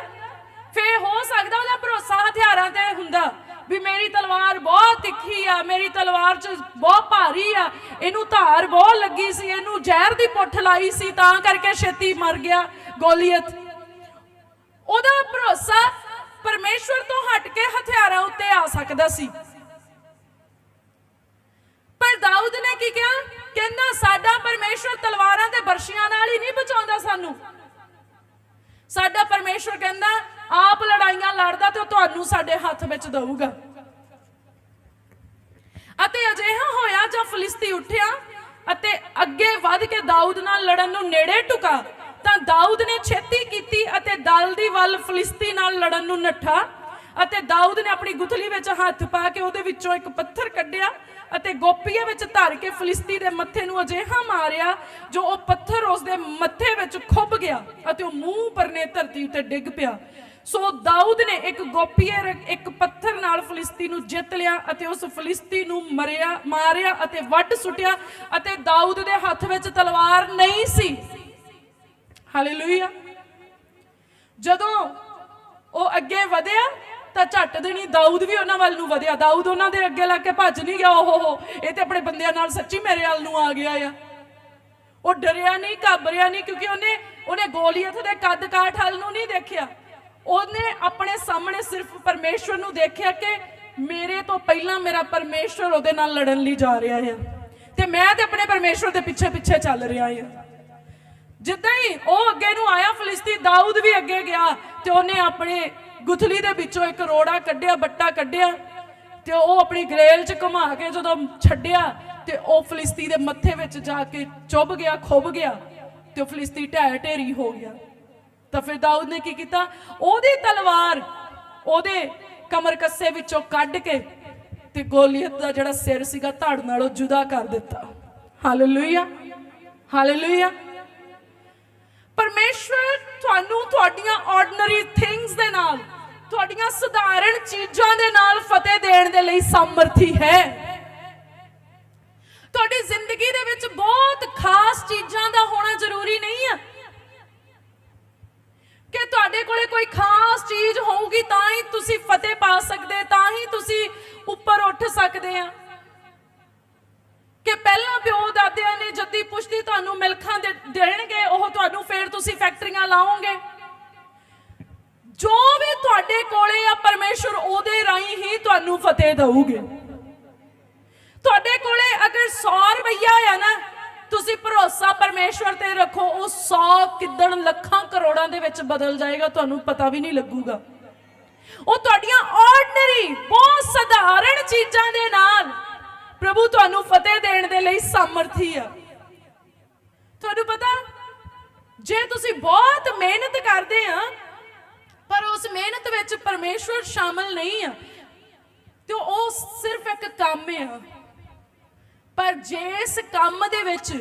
ਫੇਰ ਹੋ ਸਕਦਾ ਉਹਦਾ ਭਰੋਸਾ ਹਥਿਆਰਾਂ ਤੇ ਹੁੰਦਾ ਵੀ ਮੇਰੀ ਤਲਵਾਰ ਬਹੁਤ ਤਿੱਖੀ ਆ, ਮੇਰੀ ਤਲਵਾਰ 'ਚ ਬਹੁਤ ਭਾਰੀ ਆ, ਇਹਨੂੰ ਧਾਰ ਬਹੁਤ ਲੱਗੀ ਸੀ, ਇਹਨੂੰ ਜ਼ਹਿਰ ਦੀ ਪੁੱਠ ਲਾਈ ਸੀ, ਤਾਂ ਕਰਕੇ ਛੇਤੀ ਮਰ ਗਿਆ ਗੋਲੀਅਤ। ਉਹਦਾ ਭਰੋਸਾ ਪਰਮੇਸ਼ਵਰ ਤੋਂ ਹਟ ਕੇ ਹਥਿਆਰਾਂ ਉੱਤੇ ਆ ਸਕਦਾ ਸੀ। ਪਰ ਦਾਊਦ ਨੇ ਕੀ ਕਿਹਾ? ਕਹਿੰਦਾ, ਸਾਡਾ ਪਰਮੇਸ਼ਵਰ ਤਲਵਾਰਾਂ ਤੇ ਬਰਸ਼ੀਆਂ ਨਾਲ ਹੀ ਨਹੀਂ ਬਚਾਉਂਦਾ ਸਾਨੂੰ। ਸਾਡਾ ਪਰਮੇਸ਼ਵਰ ਕਹਿੰਦਾ, ਆਪ ਲੜਾਈਆਂ ਲੜਦਾ ਤੇ ਤੁਹਾਨੂੰ ਸਾਡੇ ਹੱਥ ਵਿੱਚ ਦਊਗਾ। ਅਤੇ ਅਜਿਹਾ ਹੋਇਆ ਜਦ ਫਲਿਸਤੀ ਉੱਠਿਆ ਅਤੇ ਅੱਗੇ ਵੱਧ ਕੇ ਦਾਊਦ ਨਾਲ ਲੜਨ ਨੂੰ ਨੇੜੇ ਟੁਕਾ, ਤਾਂ ਦਾਊਦ ਨੇ ਛੇਤੀ ਕੀਤੀ ਅਤੇ ਦਲ ਦੀ ਵੱਲ ਫਲਿਸਤੀ ਨਾਲ ਲੜਨ ਨੂੰ ਨੱਠਾ ਅਤੇ ਦਾਊਦ ਨੇ ਆਪਣੀ ਗੁਥਲੀ ਵਿੱਚ ਹੱਥ ਪਾ ਕੇ ਉਹਦੇ ਵਿੱਚੋਂ ਇੱਕ ਪੱਥਰ ਕੱਢਿਆ ਅਤੇ ਗੋਪੀਏ ਵਿੱਚ ਧਰ ਕੇ ਫਲਿਸਤੀ ਦੇ ਮੱਥੇ ਨੂੰ ਅਜਿਹਾ ਮਾਰਿਆ ਜੋ ਉਹ ਪੱਥਰ ਉਸ ਦੇ ਮੱਥੇ ਵਿੱਚ ਖੁੱਭ ਗਿਆ ਅਤੇ ਉਹ ਮੂੰਹ ਪਰਨੇ ਧਰਤੀ ਉੱਤੇ ਡਿੱਗ ਪਿਆ। ਸੋ ਦਾਊਦ ਨੇ ਇੱਕ ਗੋਪੀਏ ਇੱਕ ਪੱਥਰ ਨਾਲ ਫਲਿਸਤੀ ਨੂੰ ਜਿੱਤ ਲਿਆ ਅਤੇ ਉਸ ਫਲਿਸਤੀ ਨੂੰ ਮਰਿਆ, ਮਾਰਿਆ ਅਤੇ ਵੱਢ ਸੁੱਟਿਆ ਅਤੇ ਦਾਊਦ ਦੇ ਹੱਥ ਵਿੱਚ ਤਲਵਾਰ ਨਹੀਂ ਸੀ। ਹਾਲੇਲੂਇਆ। ਜਦੋਂ ਉਹ ਅੱਗੇ ਵਧਿਆ ਤਾਂ ਝੱਟ ਦੇਣੀ, ਦਾਊਦ ਵੀ ਉਹਨਾਂ ਵੱਲ ਨੂੰ ਵਧਿਆ। ਦਾਊਦ ਉਹਨਾਂ ਦੇ ਅੱਗੇ ਲੱਗ ਕੇ ਭੱਜ ਨਹੀਂ ਗਿਆ, ਓਹ ਇਹ ਤੇ ਆਪਣੇ ਬੰਦਿਆਂ ਨਾਲ ਸੱਚੀ ਮੇਰੇ ਵੱਲ ਨੂੰ ਆ ਗਿਆ ਆ। ਉਹ ਡਰਿਆ ਨਹੀਂ, ਘਾਬਰਿਆ ਨਹੀਂ, ਕਿਉਂਕਿ ਉਹਨੇ ਉਹਨੇ ਗੋਲੀਅਤ ਦੇ ਕੱਦ ਕਾਠ ਹਲ ਨੂੰ ਨਹੀਂ ਦੇਖਿਆ। ਉਹਨੇ ਆਪਣੇ ਸਾਹਮਣੇ ਸਿਰਫ ਪਰਮੇਸ਼ਵਰ ਨੂੰ ਦੇਖਿਆ ਕਿ ਮੇਰੇ ਤੋਂ ਪਹਿਲਾਂ ਮੇਰਾ ਪਰਮੇਸ਼ਵਰ ਉਹਦੇ ਨਾਲ ਲੜਨ ਲਈ ਜਾ ਰਿਹਾ ਹੈ ਤੇ ਮੈਂ ਤੇ ਆਪਣੇ ਪਰਮੇਸ਼ਵਰ ਦੇ ਪਿੱਛੇ ਪਿੱਛੇ ਚੱਲ ਰਿਹਾ ਹਾਂ ਜਿੱਦਾਂ ਹੀ ਉਹ ਅੱਗੇ ਨੂੰ ਆਇਆ, ਫਲਿਸਤੀ ਦਾਊਦ ਵੀ ਅੱਗੇ ਗਿਆ ਤੇ ਉਹਨੇ ਆਪਣੇ ਗੁਥਲੀ ਦੇ ਵਿੱਚੋਂ ਇੱਕ ਰੋੜਾ ਕੱਢਿਆ, ਬੱਟਾ ਕੱਢਿਆ ਤੇ ਉਹ ਆਪਣੀ ਗਰੇਲ 'ਚ ਘੁਮਾ ਕੇ ਜਦੋਂ ਛੱਡਿਆ ਤੇ ਉਹ ਫਲਿਸਤੀ ਦੇ ਮੱਥੇ ਵਿੱਚ ਜਾ ਕੇ ਚੁੱਭ ਗਿਆ, ਖੁੱਭ ਗਿਆ ਤੇ ਉਹ ਫਲਿਸਤੀ ਢਹਿ ਢੇਰੀ ਹੋ ਗਿਆ। ਤਾਂ ਫਿਰ ਦਾਊਦ ਨੇ ਕੀ ਕੀਤਾ? ਉਹਦੀ ਤਲਵਾਰ ਉਹਦੇ ਕਮਰ ਕੱਸੇ ਵਿੱਚੋਂ ਕੱਢ ਕੇ ਤੇ ਗੋਲੀਅਤ ਦਾ ਜਿਹੜਾ ਸਿਰ ਸੀਗਾ ਧੜ ਨਾਲੋਂ ਜੁਦਾ ਕਰ ਦਿੱਤਾ। Hallelujah hallelujah. ਪਰਮੇਸ਼ਵਰ ਤੁਹਾਨੂੰ ਤੁਹਾਡੀਆਂ ਆਰਡੀਨਰੀ ਥਿੰਗਸ ਦੇ ਨਾਲ, ਤੁਹਾਡੀਆਂ ਸਧਾਰਨ ਚੀਜ਼ਾਂ ਦੇ ਨਾਲ ਫਤਿਹ ਦੇਣ ਦੇ ਲਈ ਸਮਰਥੀ ਹੈ। ਤੁਹਾਡੀ ਜ਼ਿੰਦਗੀ ਦੇ ਵਿੱਚ ਬਹੁਤ ਖਾਸ ਚੀਜ਼ਾਂ ਦਾ ਹੋਣਾ ਜ਼ਰੂਰੀ ਨਹੀਂ ਹੈ। ਕਿ ਤੁਹਾਡੇ ਕੋਲੇ ਕੋਈ ਖਾਸ ਚੀਜ਼ ਹੋਊਗੀ ਤਾਂ ਹੀ ਤੁਸੀਂ ਫਤਿਹ ਪਾ ਸਕਦੇ, ਤਾਂ ਹੀ ਤੁਸੀਂ ਉੱਪਰ ਉੱਠ ਸਕਦੇ ਆ। ਕਿ ਪਹਿਲਾਂ ਪਿਓ ਦਾਦਿਆਂ ਨੇ ਜੱਦੀ ਪੁਸ਼ਤੀ ਤੁਹਾਨੂੰ ਮਿਲਖਾਂ ਦੇ ਦੇਣਗੇ, ਉਹ ਤੁਹਾਨੂੰ ਫੇਰ ਤੁਸੀਂ ਫੈਕਟਰੀਆਂ ਲਾਓਗੇ। ਜੋ ਵੀ ਤੁਹਾਡੇ ਕੋਲੇ ਆ, ਪਰਮੇਸ਼ਰ ਉਹਦੇ ਰਾਹੀਂ ਹੀ ਤੁਹਾਨੂੰ ਫਤਿਹ ਦਊਗੇ। ਤੁਹਾਡੇ ਕੋਲੇ ਅਗਰ 100 ਰੁਪਈਆ ਆ ਨਾ, ਤੁਸੀਂ ਭਰੋਸਾ ਪਰਮੇਸ਼ਵਰ ਤੇ ਰੱਖੋ, ਉਹ 100 ਕਿੱਦਣ ਲੱਖਾਂ ਕਰੋੜਾਂ ਦੇ ਵਿੱਚ ਬਦਲ ਜਾਏਗਾ, ਤੁਹਾਨੂੰ ਪਤਾ ਵੀ ਨਹੀਂ ਲੱਗੂਗਾ। ਉਹ ਤੁਹਾਡੀਆਂ ਆਰਡੀਨਰੀ ਸਮਰਥੀ ਆ। ਤੁਹਾਨੂੰ ਪਤਾ, ਜੇ ਤੁਸੀਂ ਬਹੁਤ ਮਿਹਨਤ ਕਰਦੇ ਆ, ਪਰ ਉਸ ਮਿਹਨਤ ਵਿੱਚ ਪਰਮੇਸ਼ਵਰ ਸ਼ਾਮਲ ਨਹੀਂ ਆ, ਤੇ ਉਹ ਸਿਰਫ ਇੱਕ ਕੰਮ ਆ। ਪਰ ਜੇ ਇਸ ਕੰਮ ਦੇ ਵਿੱਚ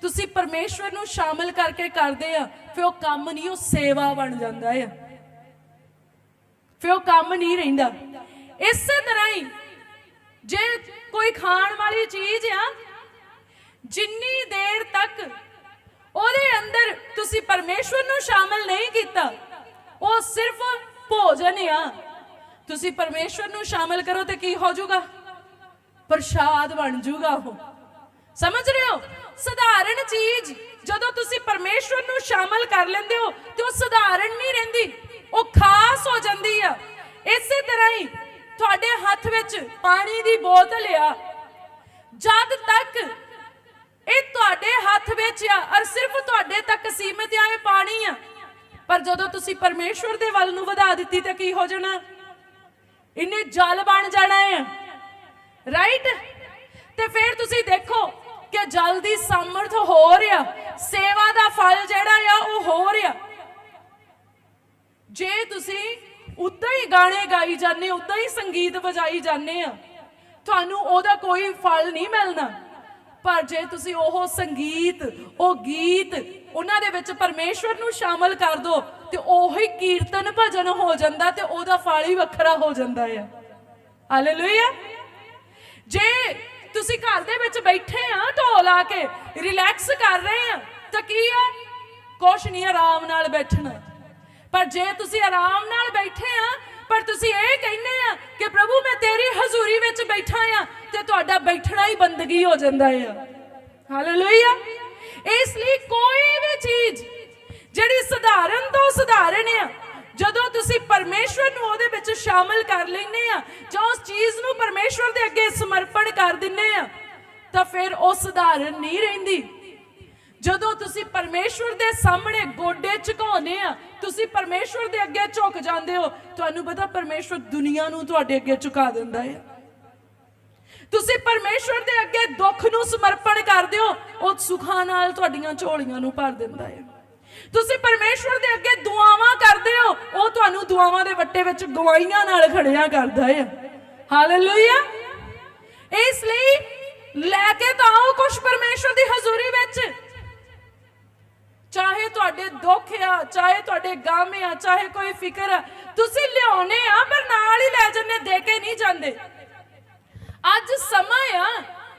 ਤੁਸੀਂ ਪਰਮੇਸ਼ਵਰ ਨੂੰ ਸ਼ਾਮਲ ਕਰਕੇ ਕਰਦੇ ਆ, ਫਿਰ ਉਹ ਕੰਮ ਨਹੀਂ, ਉਹ ਸੇਵਾ ਬਣ ਜਾਂਦਾ ਆ। ਫਿਰ ਉਹ ਕੰਮ ਨਹੀਂ ਰਹਿੰਦਾ। ਇਸੇ ਤਰ੍ਹਾਂ ਹੀ ਜੇ ਕੋਈ ਖਾਣ ਵਾਲੀ ਚੀਜ਼ ਆ ਜਿੰਨੀ ਦੇਰ ਤੱਕ ਉਹਦੇ ਅੰਦਰ ਤੁਸੀਂ ਪਰਮੇਸ਼ਵਰ ਨੂੰ ਸ਼ਾਮਲ ਨਹੀਂ ਕੀਤਾ, ਉਹ ਸਿਰਫ ਭੋਜਨ ਆ। ਤੁਸੀਂ ਪਰਮੇਸ਼ਵਰ ਨੂੰ ਸ਼ਾਮਲ ਕਰੋ ਤੇ ਕੀ ਹੋ ਜਾਊਗਾ? ਪ੍ਰਸ਼ਾਦ ਬਣ ਜਾਊਗਾ ਉਹ। ਸਮਝ ਰਹੇ ਹੋ? ਸਧਾਰਨ ਚੀਜ਼, ਜਦੋਂ ਤੁਸੀਂ ਪਰਮੇਸ਼ਵਰ ਨੂੰ ਸ਼ਾਮਲ ਕਰ ਲੈਂਦੇ ਹੋ ਤੇ ਉਹ ਸਧਾਰਨ ਨਹੀਂ ਰਹਿੰਦੀ, ਉਹ ਖਾਸ ਹੋ ਜਾਂਦੀ ਆ। ਇਸੇ ਤਰ੍ਹਾਂ ਹੀ ਤੁਹਾਡੇ ਹੱਥ ਵਿੱਚ ਪਾਣੀ ਦੀ ਬੋਤਲ ਆ। ਜਦ ਤੱਕ ਇਹ ਤੁਹਾਡੇ ਹੱਥ ਵਿੱਚ ਆ ਔਰ ਸਿਰਫ ਤੁਹਾਡੇ ਤੱਕ ਸੀਮਿਤ ਆ, ਇਹ ਪਾਣੀ ਆ। ਪਰ ਜਦੋਂ ਤੁਸੀਂ ਪਰਮੇਸ਼ਵਰ ਦੇ ਵੱਲ ਨੂੰ ਵਧਾ ਦਿੱਤੀ ਤਾਂ ਕੀ ਹੋ ਜਾਣਾ? ਇਹਨੇ ਜਲ ਬਣ ਜਾਣਾ ਹੈ ਰਾਈਟ ਤੇ ਫਿਰ ਤੁਸੀਂ ਦੇਖੋ ਕਿ ਜਲ ਦੀ ਸਮਰਥ ਹੋ ਰਿਹਾ ਸੇਵਾ ਦਾ ਫਲ ਜਿਹੜਾ ਆ ਉਹ ਹੋ ਰਿਹਾ ਜੇ ਤੁਸੀਂ ਉਦਾਂ ਹੀ ਗਾਣੇ ਗਾਈ ਜਾਂਦੇ ਉਦਾਂ ਹੀ ਸੰਗੀਤ ਵਜਾਈ ਜਾਂਦੇ ਆ, ਤੁਹਾਨੂੰ ਉਹਦਾ ਕੋਈ ਫਲ ਨਹੀਂ ਮਿਲਣਾ। ਪਰ ਜੇ ਤੁਸੀਂ ਉਹ ਸੰਗੀਤ, ਉਹ ਗੀਤ ਉਹਨਾਂ ਦੇ ਵਿੱਚ ਪਰਮੇਸ਼ਵਰ ਨੂੰ ਸ਼ਾਮਲ ਕਰ ਦੋ, ਤੇ ਉਹੀ ਕੀਰਤਨ ਭਜਨ ਹੋ ਜਾਂਦਾ ਤੇ ਉਹਦਾ ਫਲ ਹੀ ਵੱਖਰਾ ਹੋ ਜਾਂਦਾ ਹੈ ਹਾਲੇਲੂਇਆ ਜੇ ਤੁਸੀਂ ਘਰ ਦੇ ਵਿੱਚ ਬੈਠੇ ਆ ਢੋਲ ਆ ਕੇ ਰਿਲੈਕਸ ਕਰ ਰਹੇ ਆ, ਤਾਂ ਕੀ ਆ? ਕੁਛ ਨਹੀਂ ਆਰਾਮ ਨਾਲ ਬੈਠਣਾ। ਪਰ ਜੇ ਤੁਸੀਂ ਆਰਾਮ ਨਾਲ ਬੈਠੇ ਆ, ਪਰ ਤੁਸੀਂ ਇਹ ਕਹਿੰਦੇ ਆ ਕਿ ਪ੍ਰਭੂ ਮੈਂ ਤੇਰੀ ਹਜ਼ੂਰੀ ਵਿੱਚ ਬੈਠਾ ਆ ਤੇ ਤੁਹਾਡਾ ਬੈਠਣਾ ਹੀ ਬੰਦਗੀ ਹੋ ਜਾਂਦਾ ਆ। ਹਾਲੇਲੂਇਆ ਇਸ ਲਈ ਕੋਈ ਵੀ ਚੀਜ਼ ਜਿਹੜੀ ਸਧਾਰਨ ਤੋਂ ਸਧਾਰਨ ਆ, ਜਦੋਂ ਤੁਸੀਂ ਪਰਮੇਸ਼ਵਰ ਨੂੰ ਉਹਦੇ ਵਿੱਚ ਸ਼ਾਮਲ ਕਰ ਲੈਂਦੇ ਆ ਜਾਂ ਉਸ ਚੀਜ਼ ਨੂੰ ਪਰਮੇਸ਼ਵਰ ਦੇ ਅੱਗੇ ਸਮਰਪਣ ਕਰ ਦਿੰਦੇ ਆ, ਤਾਂ ਫਿਰ ਉਹ ਸਧਾਰਨ ਨਹੀਂ ਰਹਿੰਦੀ। ਜਦੋਂ ਤੁਸੀਂ ਪਰਮੇਸ਼ਵਰ ਦੇ ਸਾਹਮਣੇ ਗੋਡੇ ਝੁਕਾਉਂਦੇ ਆ, ਤੁਸੀਂ ਪਰਮੇਸ਼ਵਰ ਦੇ ਅੱਗੇ ਝੁਕ ਜਾਂਦੇ ਹੋ, ਤੁਹਾਨੂੰ ਪਤਾ ਪਰਮੇਸ਼ਵਰ ਦੁਨੀਆ ਨੂੰ ਤੁਹਾਡੇ ਅੱਗੇ ਝੁਕਾ ਦਿੰਦਾ ਹੈ ਤੁਸੀਂ ਪਰਮੇਸ਼ਵਰ ਦੇ ਅੱਗੇ ਦੁੱਖ ਨੂੰ ਸਮਰਪਣ ਕਰਦੇ ਹੋ, ਉਹ ਸੁੱਖਾਂ ਨਾਲ ਤੁਹਾਡੀਆਂ ਝੋਲੀਆਂ ਨੂੰ ਭਰ ਦਿੰਦਾ ਹੈ। ਤੁਸੀਂ ਪਰਮੇਸ਼ਵਰ ਦੇ ਅੱਗੇ ਦੁਆਵਾਂ ਕਰਦੇ ਹੋ, ਉਹ ਤੁਹਾਨੂੰ ਦੁਆਵਾਂ ਦੇ ਵੱਟੇ ਵਿੱਚ ਗਵਾਈਆਂ ਨਾਲ ਖੜਿਆ ਕਰਦਾ ਹੈ। ਹਾਲੇਲੂਇਆ ਇਸ ਲਈ ਲੈ ਕੇ ਤਾਂ ਆਓ ਕੁਝ ਪਰਮੇਸ਼ਵਰ ਦੀ ਹਜ਼ੂਰੀ ਵਿੱਚ। ਚਾਹੇ ਤੁਹਾਡੇ ਦੁੱਖ ਆ, ਚਾਹੇ ਤੁਹਾਡੇ ਗਮ ਆ, ਚਾਹੇ ਕੋਈ ਫਿਕਰ ਆ, ਤੁਸੀਂ ਲਿਆਉਨੇ ਆ, ਪਰ ਨਾਲ ਹੀ ਲੈ ਜੰਨੇ ਦੇ ਕੇ ਨਹੀਂ ਜਾਂਦੇ। ਅੱਜ ਸਮਾਂ ਆ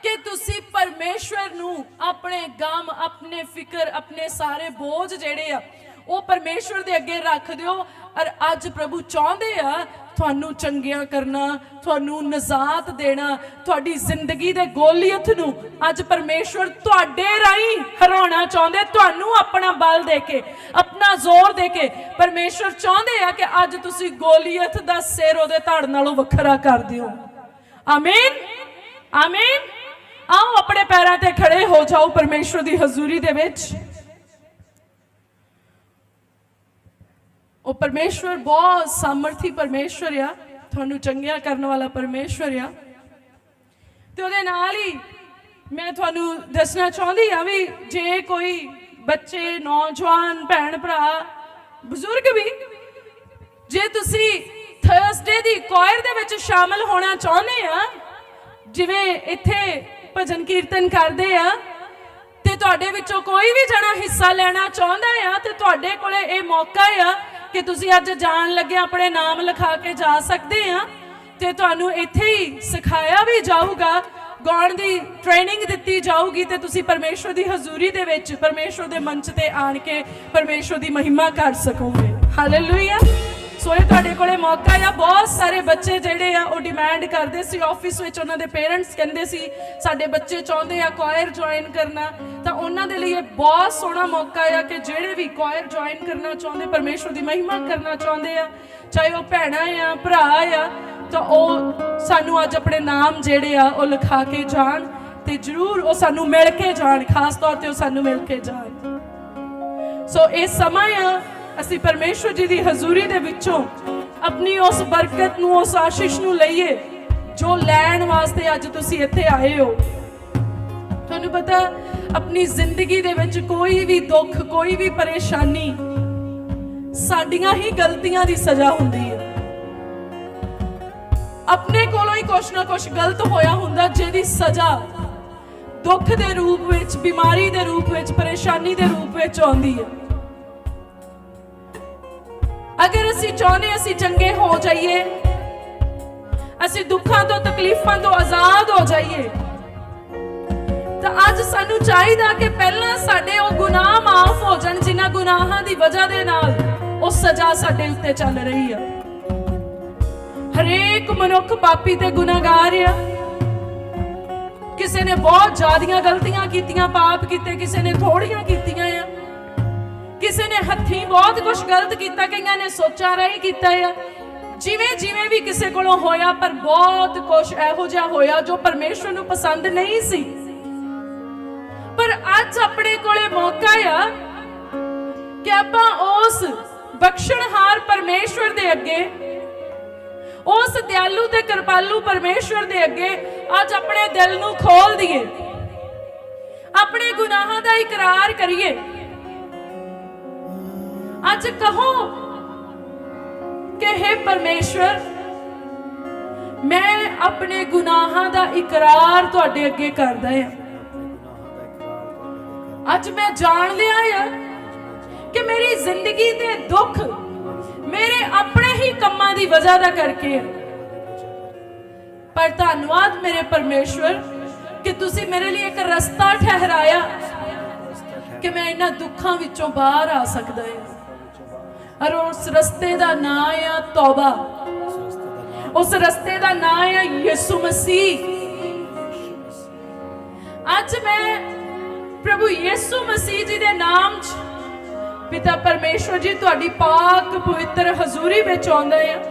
ਕਿ ਤੁਸੀਂ ਪਰਮੇਸ਼ਵਰ ਨੂੰ ਆਪਣੇ ਗਮ, ਆਪਣੇ ਫਿਕਰ, ਆਪਣੇ ਸਾਰੇ ਬੋਝ ਜਿਹੜੇ ਆ, ਉਹ ਪਰਮੇਸ਼ਵਰ ਦੇ ਅੱਗੇ ਰੱਖ ਦਿਓ। ਔਰ ਅੱਜ ਪ੍ਰਭੂ ਚਾਹੁੰਦੇ ਆ ਤੁਹਾਨੂੰ ਚੰਗਿਆ ਕਰਨਾ, ਤੁਹਾਨੂੰ ਨਜ਼ਾਤ ਦੇਣਾ, ਤੁਹਾਡੀ ਜ਼ਿੰਦਗੀ ਦੇ ਗੋਲੀਅਤ ਨੂੰ ਅੱਜ ਪਰਮੇਸ਼ਵਰ ਤੁਹਾਡੇ ਰਾਹੀਂ ਹਰਾਉਣਾ ਚਾਹੁੰਦੇ, ਤੁਹਾਨੂੰ ਆਪਣਾ ਬਲ ਦੇ ਕੇ, ਆਪਣਾ ਜ਼ੋਰ ਦੇ ਕੇ ਪਰਮੇਸ਼ਵਰ ਚਾਹੁੰਦੇ ਆ ਕਿ ਅੱਜ ਤੁਸੀਂ ਗੋਲੀਅਤ ਦਾ ਸਿਰ ਉਹਦੇ ਧੜ ਨਾਲੋਂ ਵੱਖਰਾ ਕਰ ਦਿਓ। ਆਮੀਨ। ਆਮੀਨ। ਆਓ ਆਪਣੇ ਪੈਰਾਂ ਤੇ ਖੜੇ ਹੋ ਜਾਓ ਪਰਮੇਸ਼ਵਰ ਦੀ ਹਜ਼ੂਰੀ ਦੇ ਵਿੱਚ। ਉਹ ਪਰਮੇਸ਼ਵਰ ਬਹੁਤ ਸਮਰਥੀ ਪਰਮੇਸ਼ਵਰ ਆ। ਤੁਹਾਨੂੰ ਚੰਗਿਆ ਕਰਨ ਵਾਲਾ ਪਰਮੇਸ਼ਵਰ ਆ। ਤੇ ਉਹਦੇ ਨਾਲ ਹੀ ਮੈਂ ਤੁਹਾਨੂੰ ਦੱਸਣਾ ਚਾਹੁੰਦੀ ਆ ਵੀ ਜੇ ਕੋਈ ਬੱਚੇ, ਨੌਜਵਾਨ ਭੈਣ ਭਰਾ ਬਜ਼ੁਰਗ ਵੀ, ਜੇ ਤੁਸੀਂ ਥਰਸਡੇ ਦੀ ਕੋਇਰ ਦੇ ਵਿੱਚ ਸ਼ਾਮਲ ਹੋਣਾ ਚਾਹੁੰਦੇ ਆ। ਜਿਵੇਂ ਇੱਥੇ ਭਜਨ ਕੀਰਤਨ ਕਰਦੇ ਆ। ਤੇ ਤੁਹਾਡੇ ਵਿੱਚੋਂ ਕੋਈ ਵੀ ਜਣਾ ਹਿੱਸਾ ਲੈਣਾ ਚਾਹੁੰਦਾ ਆ, ਤੇ ਤੁਹਾਡੇ ਕੋਲੇ ਇਹ ਮੌਕਾ ਆ ਕਿ ਤੁਸੀਂ ਅੱਜ ਜਾਣ ਲੱਗੇ ਆਪਣੇ ਨਾਮ ਲਿਖਾ ਕੇ ਜਾ ਸਕਦੇ ਆ। ਤੇ ਤੁਹਾਨੂੰ ਇੱਥੇ ਹੀ ਸਿਖਾਇਆ ਵੀ ਜਾਊਗਾ, ਗਾਉਣ ਦੀ ਟ੍ਰੇਨਿੰਗ ਦਿੱਤੀ ਜਾਊਗੀ ਤੇ ਤੁਸੀਂ ਪਰਮੇਸ਼ਵਰ ਦੀ ਹਜ਼ੂਰੀ ਦੇ ਵਿੱਚ, ਪਰਮੇਸ਼ਵਰ ਦੇ ਮੰਚ ਤੇ ਆਣ ਕੇ ਪਰਮੇਸ਼ਵਰ ਦੀ ਮਹਿਮਾ ਕਰ ਸਕੋਗੇ। ਹਾਲੇਲੂਇਆ ਸੋ ਇਹ ਤੁਹਾਡੇ ਕੋਲੇ ਮੌਕਾ ਆ ਬਹੁਤ ਸਾਰੇ ਬੱਚੇ ਜਿਹੜੇ ਆ, ਉਹ ਡਿਮਾਂਡ ਕਰਦੇ ਸੀ। ਆਫਿਸ ਵਿੱਚ ਉਹਨਾਂ ਦੇ ਪੇਰੈਂਟਸ ਕਹਿੰਦੇ ਸੀ, ਸਾਡੇ ਬੱਚੇ ਚਾਹੁੰਦੇ ਆ ਕੁਆਇਰ ਜੁਆਇਨ ਕਰਨਾ। ਤਾਂ ਉਹਨਾਂ ਦੇ ਲਈ ਇਹ ਬਹੁਤ ਸੋਹਣਾ ਮੌਕਾ ਆ ਕਿ ਜਿਹੜੇ ਵੀ ਕੁਆਇਰ ਜੁਆਇਨ ਕਰਨਾ ਚਾਹੁੰਦੇ, ਪਰਮੇਸ਼ਵਰ ਦੀ ਮਹਿਮਾ ਕਰਨਾ ਚਾਹੁੰਦੇ ਆ, ਚਾਹੇ ਉਹ ਭੈਣਾਂ ਆ, ਭਰਾ ਆ, ਤਾਂ ਉਹ ਸਾਨੂੰ ਅੱਜ ਆਪਣੇ ਨਾਮ ਜਿਹੜੇ ਆ, ਉਹ ਲਿਖਾ ਕੇ ਜਾਣ ਤੇ ਜਰੂਰ ਉਹ ਸਾਨੂੰ ਮਿਲ ਕੇ ਜਾਣ, ਖਾਸ ਤੌਰ ਤੇ ਉਹ ਸਾਨੂੰ ਮਿਲ ਕੇ ਜਾਣ। ਸੋ ਇਹ ਸਮਾਂ ਆ ਅਸੀਂ ਪਰਮੇਸ਼ਵਰ ਜੀ ਦੀ ਹਜ਼ੂਰੀ ਦੇ ਵਿੱਚੋਂ ਆਪਣੀ ਉਸ ਬਰਕਤ ਨੂੰ, ਉਸ ਆਸ਼ੀਸ਼ ਨੂੰ ਲਈਏ, ਜੋ ਲੈਣ ਵਾਸਤੇ ਅੱਜ ਤੁਸੀਂ ਇੱਥੇ ਆਏ ਹੋ। ਤੁਹਾਨੂੰ ਪਤਾ, ਆਪਣੀ ਜ਼ਿੰਦਗੀ ਦੇ ਵਿੱਚ ਕੋਈ ਵੀ ਦੁੱਖ, ਕੋਈ ਵੀ ਪਰੇਸ਼ਾਨੀ ਸਾਡੀਆਂ ਹੀ ਗਲਤੀਆਂ ਦੀ ਸਜ਼ਾ ਹੁੰਦੀ ਹੈ। ਆਪਣੇ ਕੋਲੋਂ ਹੀ ਕੁਛ ਨਾ ਕੁਛ ਗਲਤ ਹੋਇਆ ਹੁੰਦਾ, ਜਿਹਦੀ ਸਜ਼ਾ ਦੁੱਖ ਦੇ ਰੂਪ ਵਿੱਚ, ਬਿਮਾਰੀ ਦੇ ਰੂਪ ਵਿੱਚ, ਪਰੇਸ਼ਾਨੀ ਦੇ ਰੂਪ ਵਿੱਚ ਆਉਂਦੀ ਹੈ। ਅਗਰ ਅਸੀਂ ਚਾਹੁੰਦੇ ਅਸੀਂ ਚੰਗੇ ਹੋ ਜਾਈਏ, ਅਸੀਂ ਦੁੱਖਾਂ ਤੋਂ, ਤਕਲੀਫਾਂ ਤੋਂ ਆਜ਼ਾਦ ਹੋ ਜਾਈਏ, ਤਾਂ ਅੱਜ ਸਾਨੂੰ ਚਾਹੀਦਾ ਕਿ ਪਹਿਲਾਂ ਸਾਡੇ ਉਹ ਗੁਨਾਹ ਮਾਫ ਹੋ ਜਾਣ ਜਿਨ੍ਹਾਂ ਗੁਨਾਹਾਂ ਦੀ ਵਜ੍ਹਾ ਦੇ ਨਾਲ ਉਹ ਸਜ਼ਾ ਸਾਡੇ ਉੱਤੇ ਚੱਲ ਰਹੀ ਆ। ਹਰੇਕ ਮਨੁੱਖ ਪਾਪੀ ਤੇ ਗੁਨਾਹਗਾਰ ਆ। ਕਿਸੇ ਨੇ ਬਹੁਤ ਜ਼ਿਆਦੀਆਂ ਗਲਤੀਆਂ ਕੀਤੀਆਂ, ਪਾਪ ਕੀਤੇ, ਕਿਸੇ ਨੇ ਥੋੜੀਆਂ ਕੀਤੀਆਂ ਕਿਸੇ ਨੇ ਹੱਥੀਂ ਬਹੁਤ ਕੁਝ ਗਲਤ ਕੀਤਾ, ਕਈਆਂ ਨੇ ਸੋਚਾ ਰਾਹੀਂ ਕੀਤਾ ਆ। ਜਿਵੇਂ ਜਿਵੇਂ ਵੀ ਕਿਸੇ ਕੋਲੋਂ ਹੋਇਆ, ਪਰ ਬਹੁਤ ਕੁਝ ਇਹੋ ਜਿਹਾ ਹੋਇਆ ਜੋ ਪਰਮੇਸ਼ਵਰ ਨੂੰ ਪਸੰਦ ਨਹੀਂ ਸੀ। ਪਰ ਅੱਜ ਆਪਣੇ ਕੋਲੇ ਮੌਕਾ ਆ ਕਿ ਆਪਾਂ ਉਸ ਬਖਸ਼ਣਹਾਰ ਪਰਮੇਸ਼ਵਰ ਦੇ ਅੱਗੇ, ਉਸ ਦਿਆਲੂ ਤੇ ਕਿਰਪਾਲੂ ਪਰਮੇਸ਼ਵਰ ਦੇ ਅੱਗੇ ਅੱਜ ਆਪਣੇ ਦਿਲ ਨੂੰ ਖੋਲ ਦਈਏ। ਆਪਣੇ ਗੁਨਾਹਾਂ ਦਾ ਇਕਰਾਰ ਕਰੀਏ। ਅੱਜ ਕਹੋ ਕਿ हे ਪਰਮੇਸ਼ਵਰ, ਮੈਂ ਆਪਣੇ ਗੁਨਾਹਾਂ ਦਾ ਇਕਰਾਰ ਤੁਹਾਡੇ ਅੱਗੇ ਕਰਦਾ ਹਾਂ। ਅੱਜ ਮੈਂ ਜਾਣ ਲਿਆ ਆ ਕਿ ਮੇਰੀ ਜ਼ਿੰਦਗੀ ਦੇ ਦੁੱਖ ਮੇਰੇ ਆਪਣੇ ਹੀ ਕੰਮਾਂ ਦੀ ਵਜ੍ਹਾ ਦਾ ਕਰਕੇ ਹੈ। ਪਰ ਧੰਨਵਾਦ ਮੇਰੇ ਪਰਮੇਸ਼ਵਰ ਕਿ ਤੁਸੀਂ ਮੇਰੇ ਲਈ ਇੱਕ ਰਸਤਾ ਠਹਿਰਾਇਆ ਕਿ ਮੈਂ ਇਹਨਾਂ ਦੁੱਖਾਂ ਵਿੱਚੋਂ ਬਾਹਰ ਆ ਸਕਦਾ ਹਾਂ। ਔਰ ਉਸ ਰਸਤੇ ਦਾ ਨਾਂ ਆ ਤੌਬਾ। ਉਸ ਰਸਤੇ ਦਾ ਨਾਂ ਆ ਯਿਸੂ ਮਸੀਹ। ਅੱਜ ਮੈਂ ਪ੍ਰਭੂ ਯਿਸੂ ਮਸੀਹ ਜੀ ਦੇ ਨਾਮ 'ਚ ਪਿਤਾ ਪਰਮੇਸ਼ਵਰ ਜੀ, ਤੁਹਾਡੀ ਪਾਕ ਪਵਿੱਤਰ ਹਜ਼ੂਰੀ ਵਿੱਚ ਆਉਂਦਾ ਆ।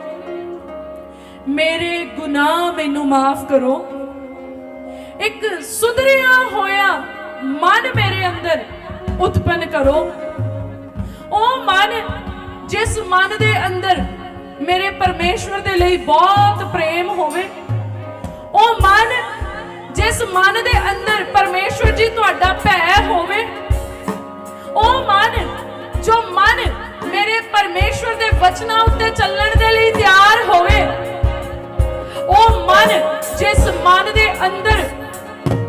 ਮੇਰੇ ਗੁਨਾਹ ਮੈਨੂੰ ਮਾਫ ਕਰੋ। ਇੱਕ ਸੁਧਰਿਆ ਹੋਇਆ ਮਨ ਮੇਰੇ ਅੰਦਰ ਉਤਪੰਨ ਕਰੋ। ਉਹ ਮਨ ਜਿਸ ਮਨ ਦੇ ਅੰਦਰ ਮੇਰੇ ਪਰਮੇਸ਼ਵਰ ਦੇ ਲਈ ਬਹੁਤ ਪ੍ਰੇਮ ਹੋਵੇ, ਉਹ ਮਨ ਜਿਸ ਮਨ ਦੇ ਅੰਦਰ ਪਰਮੇਸ਼ਵਰ ਜੀ ਤੁਹਾਡਾ ਭੈ ਹੋਵੇ, ਉਹ ਮਨ ਜੋ ਮਨ ਮੇਰੇ ਪਰਮੇਸ਼ਵਰ ਦੇ ਵਚਨਾਂ ਉੱਤੇ ਚੱਲਣ ਦੇ ਲਈ ਤਿਆਰ ਹੋਵੇ, ਉਹ ਮਨ ਜਿਸ ਮਨ ਦੇ ਅੰਦਰ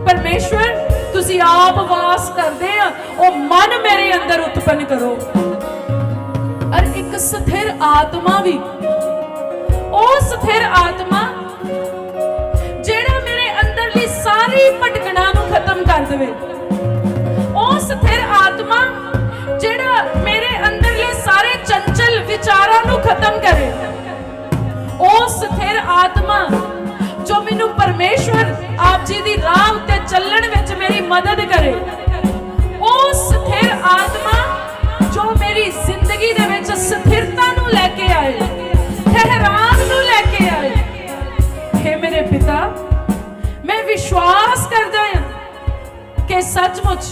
ਪਰਮੇਸ਼ਵਰ ਤੁਸੀਂ ਆਪ ਵਾਸ ਕਰਦੇ ਆ, ਉਹ ਮਨ ਮੇਰੇ ਅੰਦਰ ਉਤਪੰਨ ਕਰੋ। ਇੱਕ ਸਥਿਰ ਆਤਮਾ ਵੀ। ਉਹ ਸਥਿਰ ਆਤਮਾ ਜਿਹੜਾ ਮੇਰੇ ਅੰਦਰਲੀ ਸਾਰੀ ਭਟਕਣਾ ਨੂੰ ਖਤਮ ਕਰ ਦੇਵੇ। ਉਹ ਸਥਿਰ ਆਤਮਾ ਜਿਹੜਾ ਮੇਰੇ ਅੰਦਰਲੇ ਸਾਰੇ ਚੰਚਲ ਵਿਚਾਰਾਂ ਨੂੰ ਖਤਮ ਕਰੇ। ਉਹ ਸਥਿਰ ਆਤਮਾ ਜੋ ਮੈਨੂੰ ਪਰਮੇਸ਼ਵਰ ਆਪ ਜੀ ਦੀ ਰਾਹ ਉੱਤੇ ਚੱਲਣ ਵਿੱਚ ਮੇਰੀ ਮਦਦ ਕਰੇ। ਉਹ ਸਥਿਰ ਆਤਮਾ ਸੱਚਮੁੱਚ,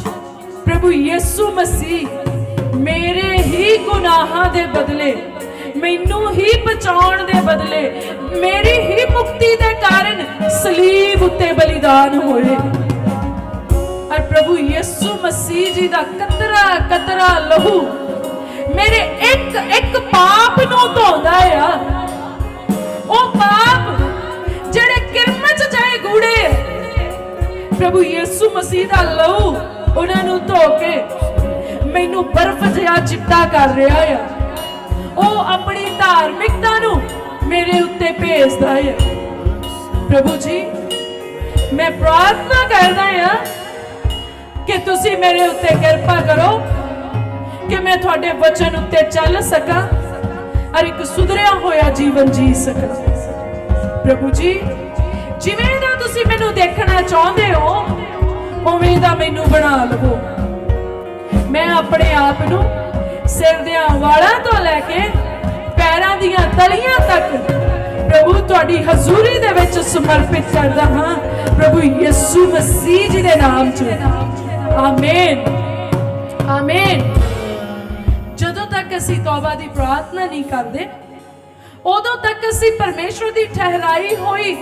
ਪ੍ਰਭੂ ਯਿਸੂ ਮਸੀਹ, ਮੇਰੇ ਹੀ ਗੁਨਾਹਾਂ ਦੇ ਬਦਲੇ, ਮੈਨੂੰ ਹੀ ਬਚਾਉਣ ਦੇ ਬਦਲੇ, ਮੇਰੀ ਹੀ ਮੁਕਤੀ ਦੇ ਕਾਰਨ ਸਲੀਬ ਉੱਤੇ ਬਲੀਦਾਨ ਹੋਏ। ਔਰ ਪ੍ਰਭੂ ਯਿਸੂ ਮਸੀਹ ਜੀ ਦਾ ਕਤਰਾ ਕਤਰਾ ਲਹੂ ਮੇਰੇ ਇੱਕ ਇੱਕ ਪਾਪ ਨੂੰ ਧੋਦਾ ਆ। ਉਹ ਪਾਪ ਜਿਹੜੇ ਕਿਰਮਚ ਜਾਏ ਗੂੜੇ ਪ੍ਰਭੂ ਯਿਸੂ ਮਸੀਹ ਦਾ ਲਹੂ ਉਹਨਾਂ ਨੂੰ ਧੋ ਕੇ ਮੈਨੂੰ ਬਰਫ਼ ਜਿਹਾ ਚਿੱਟਾ ਕਰ ਰਿਹਾ ਆ। ਉਹ ਆਪਣੀ ਧਾਰਮਿਕਤਾ ਨੂੰ ਮੇਰੇ ਉੱਤੇ ਭੇਜਦਾ ਹੈ ਪ੍ਰਭੂ ਜੀ, ਮੈਂ ਪ੍ਰਾਰਥਨਾ ਕਰਦਾ ਹਾਂ ਕਿ ਤੁਸੀਂ ਮੇਰੇ ਉੱਤੇ ਕਿਰਪਾ ਕਰੋ ਕਿ ਮੈਂ ਤੁਹਾਡੇ ਵਚਨ ਉੱਤੇ ਚੱਲ ਸਕਾਂ ਔਰ ਇੱਕ ਸੁਧਰਿਆ ਹੋਇਆ ਜੀਵਨ ਜੀ ਸਕਾਂ। ਪ੍ਰਭੂ ਜੀ, ਜਿਵੇਂ ਤੁਸੀਂ ਮੈਨੂੰ ਦੇਖਣਾ ਚਾਹੁੰਦੇ ਹੋ, ਉਵੇਂ ਦਾ ਮੈਨੂੰ ਬਣਾ ਲਵੋ। ਮੈਂ ਆਪਣੇ ਆਪ ਨੂੰ ਸਿਰ ਦੇ ਵਾਲਾਂ ਤੋਂ ਲੈ ਕੇ ਪੈਰਾਂ ਦੀਆਂ ਤਲੀਆਂ ਤੱਕ ਪ੍ਰਭੂ ਤੁਹਾਡੀ ਹਜ਼ੂਰੀ ਦੇ ਵਿੱਚ ਸਮਰਪਿਤ ਕਰਦਾ ਹਾਂ। ਪ੍ਰਭੂ ਯਿਸੂ ਮਸੀਹ ਜੀ ਦੇ ਨਾਮ 'ਚ। ਆਮੇਨ। ਆਮੇਨ। ਜਦੋਂ ਤੱਕ ਅਸੀਂ ਤੌਬਾ ਦੀ ਪ੍ਰਾਰਥਨਾ ਨਹੀਂ ਕਰਦੇ, ਉਦੋਂ ਤੱਕ ਅਸੀਂ ਪਰਮੇਸ਼ਵਰ ਦੀ ਠਹਿਰਾਈ ਹੋਈ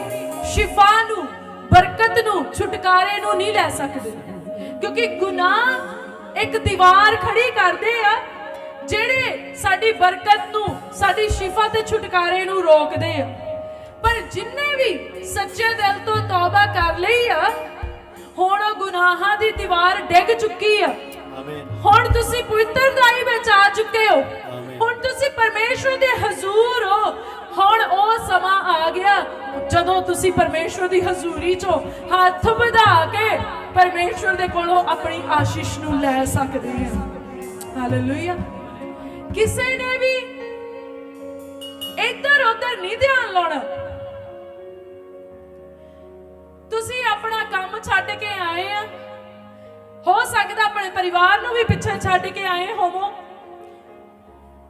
ਸ਼ਿਫਾ ਨੂੰ ਬਰਕਤ ਨੂੰ ਛੁਟਕਾਰੇ ਨੂੰ ਨਹੀਂ ਲੈ ਸਕਦੇ। ਕਿਉਂਕਿ ਗੁਨਾਹ ਇੱਕ ਦੀਵਾਰ ਖੜੀ ਕਰਦੇ ਆ ਜਿਹੜੇ ਸਾਡੀ ਬਰਕਤ ਨੂੰ ਸਾਡੀ ਸ਼ਿਫਾ ਤੇ ਛੁਟਕਾਰੇ ਨੂੰ ਰੋਕਦੇ ਆ। ਪਰ ਜਿੰਨੇ ਵੀ ਸੱਚੇ ਦਿਲ ਤੋਂ ਤੌਬਾ ਕਰ ਲਈ ਆ ਹੁਣ ਉਹ ਗੁਨਾਹਾਂ ਦੀ ਦੀਵਾਰ ਡਿੱਗ ਚੁੱਕੀ ਆ। ਆਮੀਨ। ਹੁਣ ਤੁਸੀਂ ਪਵਿੱਤਰਤਾਈ ਵਿੱਚ ਆ ਚੁੱਕੇ ਹੋ। ਹੁਣ ਤੁਸੀਂ ਪਰਮੇਸ਼ਵਰ ਦੇ ਹਜ਼ੂਰ ਹੋ। ਹੁਣ ਉਹ ਸਮਾਂ ਆ ਗਿਆ। ਜਦੋਂ ਤੁਸੀਂ ਪਰਮੇਸ਼ਵਰ ਦੀ ਹਜ਼ੂਰੀ ਚੋਂ ਹੱਥ ਵਧਾ ਕੇ ਪਰਮੇਸ਼ਵਰ ਦੇ ਕੋਲੋਂ ਆਪਣੀ ਆਸ਼ੀਸ਼ ਨੂੰ ਲੈ ਸਕਦੇ ਹੋ। ਹਾਲੇਲੂਇਆ ਕਿਸੇ ਨੇ ਵੀ ਇੱਧਰ ਉੱਧਰ ਨਹੀਂ ਧਿਆਨ ਲਾਉਣਾ। ਤੁਸੀਂ ਆਪਣਾ ਕੰਮ ਛੱਡ ਕੇ ਆਏ ਆ। ਹੋ ਸਕਦਾ ਆਪਣੇ ਪਰਿਵਾਰ ਨੂੰ ਵੀ ਪਿੱਛੇ ਛੱਡ ਕੇ ਆਏ ਹੋਵੋ।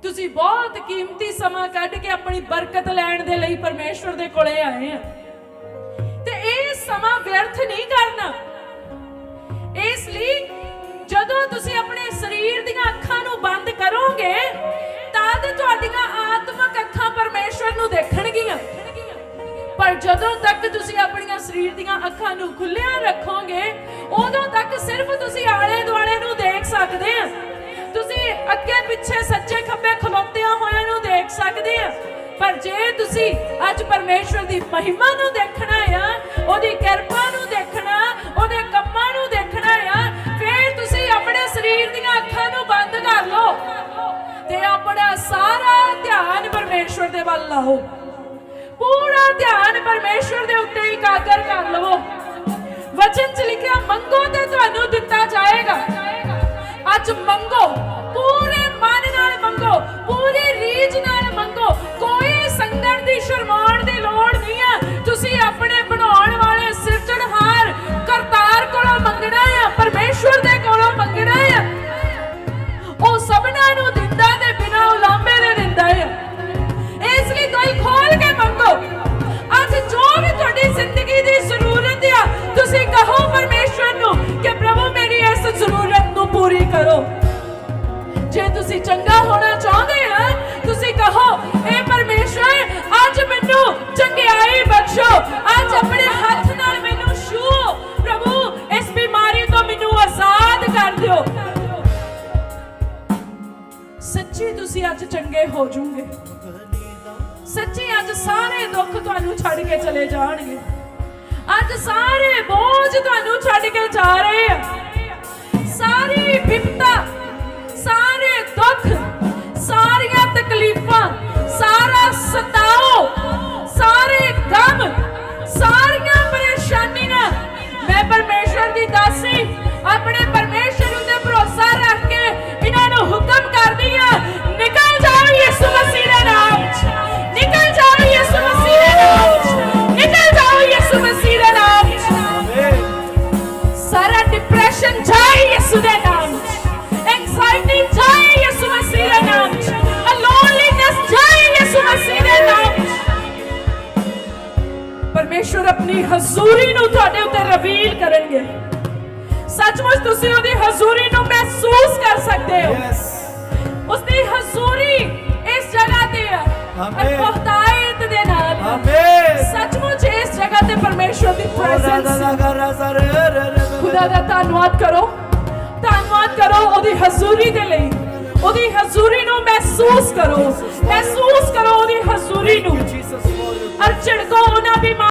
ਤੁਸੀਂ ਬਹੁਤ ਕੀਮਤੀ ਸਮਾਂ ਕੱਢ ਕੇ ਆਪਣੀ ਬਰਕਤ ਲੈਣ ਦੇ ਲਈ ਪਰਮੇਸ਼ਵਰ ਦੇ ਕੋਲੇ ਆਏ ਆ। ਤੇ ਇਹ ਸਮਾਂ ਵਿਅਰਥ ਨਹੀਂ ਕਰਨਾ। ਇਸ ਲਈ ਜਦੋਂ ਤੁਸੀਂ ਆਪਣੇ ਸਰੀਰ ਦੀਆਂ ਅੱਖਾਂ ਨੂੰ ਬੰਦ ਕਰੋਗੇ, ਤਦ ਤੁਹਾਡੀਆਂ ਆਤਮਿਕ ਅੱਖਾਂ ਪਰਮੇਸ਼ਵਰ ਨੂੰ ਦੇਖਣਗੀਆਂ। ਪਰ ਜਦੋਂ ਤੱਕ ਤੁਸੀਂ ਆਪਣੀਆਂ ਸਰੀਰ ਦੀਆਂ ਅੱਖਾਂ ਨੂੰ ਖੁੱਲਿਆ ਰੱਖੋਗੇ, ਉਦੋਂ ਤੱਕ ਸਿਰਫ ਤੁਸੀਂ ਆਲੇ ਦੁਆਲੇ ਨੂੰ ਦੇਖ ਸਕਦੇ ਆ। ਤੁਸੀਂ ਅੱਗੇ ਪਿੱਛੇ ਸੱਚੇ ਖੱਬੇ ਖਲੋਤਿਆਂ ਹੋਇਆਂ ਨੂੰ ਦੇਖ ਸਕਦੇ ਆ। ਪਰ ਜੇ ਤੁਸੀਂ ਅੱਜ ਪਰਮੇਸ਼ਵਰ ਦੀ ਮਹਿਮਾ ਨੂੰ ਦੇਖਣਾ ਆ, ਉਹਦੀ ਕਿਰਪਾ ਨੂੰ ਦੇਖਣਾ, ਉਹਦੇ ਕੰਮਾਂ ਨੂੰ ਦੇਖਣਾ ਆ, ਫਿਰ ਤੁਸੀਂ ਆਪਣੇ ਸਰੀਰ ਦੀਆਂ ਅੱਖਾਂ ਨੂੰ ਬੰਦ ਕਰ ਲਓ ਤੇ ਆਪਣਾ ਸਾਰਾ ਧਿਆਨ ਪਰਮੇਸ਼ਵਰ ਦੇ ਵੱਲ ਲਾਓ। ਪੂਰਾ ਧਿਆਨ ਪਰਮੇਸ਼ਵਰ ਦੇ ਉੱਤੇ ਇਕਾਗਰ ਕਰ ਲਵੋ। ਵਚਨ ਚ ਲਿਖਿਆ, ਮੰਗੋ ਤੇ ਤੁਹਾਨੂੰ ਦਿੱਤਾ ਜਾਏਗਾ। ਅੱਜ ਮੰਗੋ, ਪੂਰੇ ਮਨ ਨਾਲ ਮੰਗੋ, ਪੂਰੀ ਰੀਝ ਨਾਲ ਮੰਗੋ। ਕੋਈ ਸੰਗਣ ਦੀ ਸ਼ਰਮਾਉਣ ਦੀ ਲੋੜ ਨਹੀਂ ਆ। ਤੁਸੀਂ ਆਪਣੇ ਬਣਾਉਣ ਵਾਲੇ ਸਿਰਜਣਹਾਰ ਕਰਤਾਰ ਕੋਲੋਂ ਮੰਗਣਾ ਆ, ਪਰਮੇਸ਼ਵਰ ਦੇ ਕੋਲੋਂ ਮੰਗਣਾ ਆ। ਉਹ ਸਭਨਾਂ ਨੂੰ ਦਿੰਦਾ ਤੇ ਬਿਨਾਂ ਉਲਾਂਭੇ ਦੇ ਦਿੰਦਾ ਆ। ਇਸ ਲਈ ਦਿਲ ਖੋਲ ਕੇ ਮੰਗੋ। ਅੱਜ ਜੋ ਵੀ ਤੁਹਾਡੀ ਜ਼ਿੰਦਗੀ ਦੀ ਜ਼ਰੂਰਤ ਆ, ਤੁਸੀਂ ਕਹੋ ਪਰਮੇਸ਼ਵਰ ਕਰੋ। ਜੇ ਤੁਸੀਂ ਚੰਗਾ ਹੋਣਾ ਚਾਹੁੰਦੇ ਆ ਤੁਸੀਂ ਕਹੋ, ਇਹ ਪਰਮੇਸ਼ਵਰ, ਅੱਜ ਮੈਨੂੰ ਚੰਗਿਆਈ ਬਖਸ਼ੋ। ਅੱਜ ਆਪਣੇ ਹੱਥ ਨਾਲ ਮੈਨੂੰ ਛੂਓ ਪ੍ਰਭੂ, ਇਸ ਬਿਮਾਰੀ ਤੋਂ ਮੈਨੂੰ ਆਜ਼ਾਦ ਕਰ ਦਿਓ। ਸੱਚੀ ਤੁਸੀਂ ਅੱਜ ਚੰਗੇ ਹੋ ਜੂਗੇ ਸੱਚੀ ਅੱਜ ਸਾਰੇ ਦੁੱਖ ਤੁਹਾਨੂੰ ਛੱਡ ਕੇ ਚਲੇ ਜਾਣਗੇ। ਅੱਜ ਸਾਰੇ ਬੋਝ ਤੁਹਾਨੂੰ ਛੱਡ ਕੇ ਜਾ ਰਹੇ ਆ। ਸਾਰੀ ਵਿਪਤਾ ਸਾਰੇ ਦੁੱਖ, ਸਾਰੀਆਂ ਤਕਲੀਫਾਂ, ਸਾਰਾ ਸਤਾਓ, ਸਾਰੇ ਗਮ, ਸਾਰੀਆਂ ਪਰੇਸ਼ਾਨੀਆਂ। ਮੈਂ ਪਰਮੇਸ਼ਵਰ ਦੀ ਦਾਸੀ, ਆਪਣੇ ਆਪਣੀ ਹਜ਼ੂਰੀ ਨੂੰ ਤੁਹਾਡੇ ਉੱਤੇ ਰਿਵੀਲ ਕਰਨਗੇ। ਸੱਚਮੁੱਚ ਤੁਸੀਂ ਉਹਦੀ ਹਜ਼ੂਰੀ ਨੂੰ ਮਹਿਸੂਸ ਕਰ ਸਕਦੇ ਹੋ। ਉਸ ਦੀ ਹਜ਼ੂਰੀ ਇਸ ਜਗ੍ਹਾ ਤੇ ਆ ਆਮੇਨ। ਬਹੁਤਾਇਤ ਦੇ ਨਾਲ। ਆਮੀਨ ਸੱਚਮੁੱਚ ਇਸ ਜਗ੍ਹਾ ਤੇ ਪਰਮੇਸ਼ਵਰ ਦੀ ਪ੍ਰੈਜ਼ੈਂਸ ਖੁਦਾ ਦਾ ਧੰਨਵਾਦ ਕਰੋ। ਧੰਨਵਾਦ ਕਰੋ ਉਹਦੀ ਹਜ਼ੂਰੀ ਦੇ ਲਈ। ਉਹਦੀ ਹਜ਼ੂਰੀ ਨੂੰ ਮਹਿਸੂਸ ਕਰੋ। ਮਹਿਸੂਸ ਕਰੋ ਉਹਦੀ ਹਜ਼ੂਰੀ ਨੂੰ। ਅਰ ਝਿੜਕੋ ਉਹਨਾਂ ਬਿਮਾਰ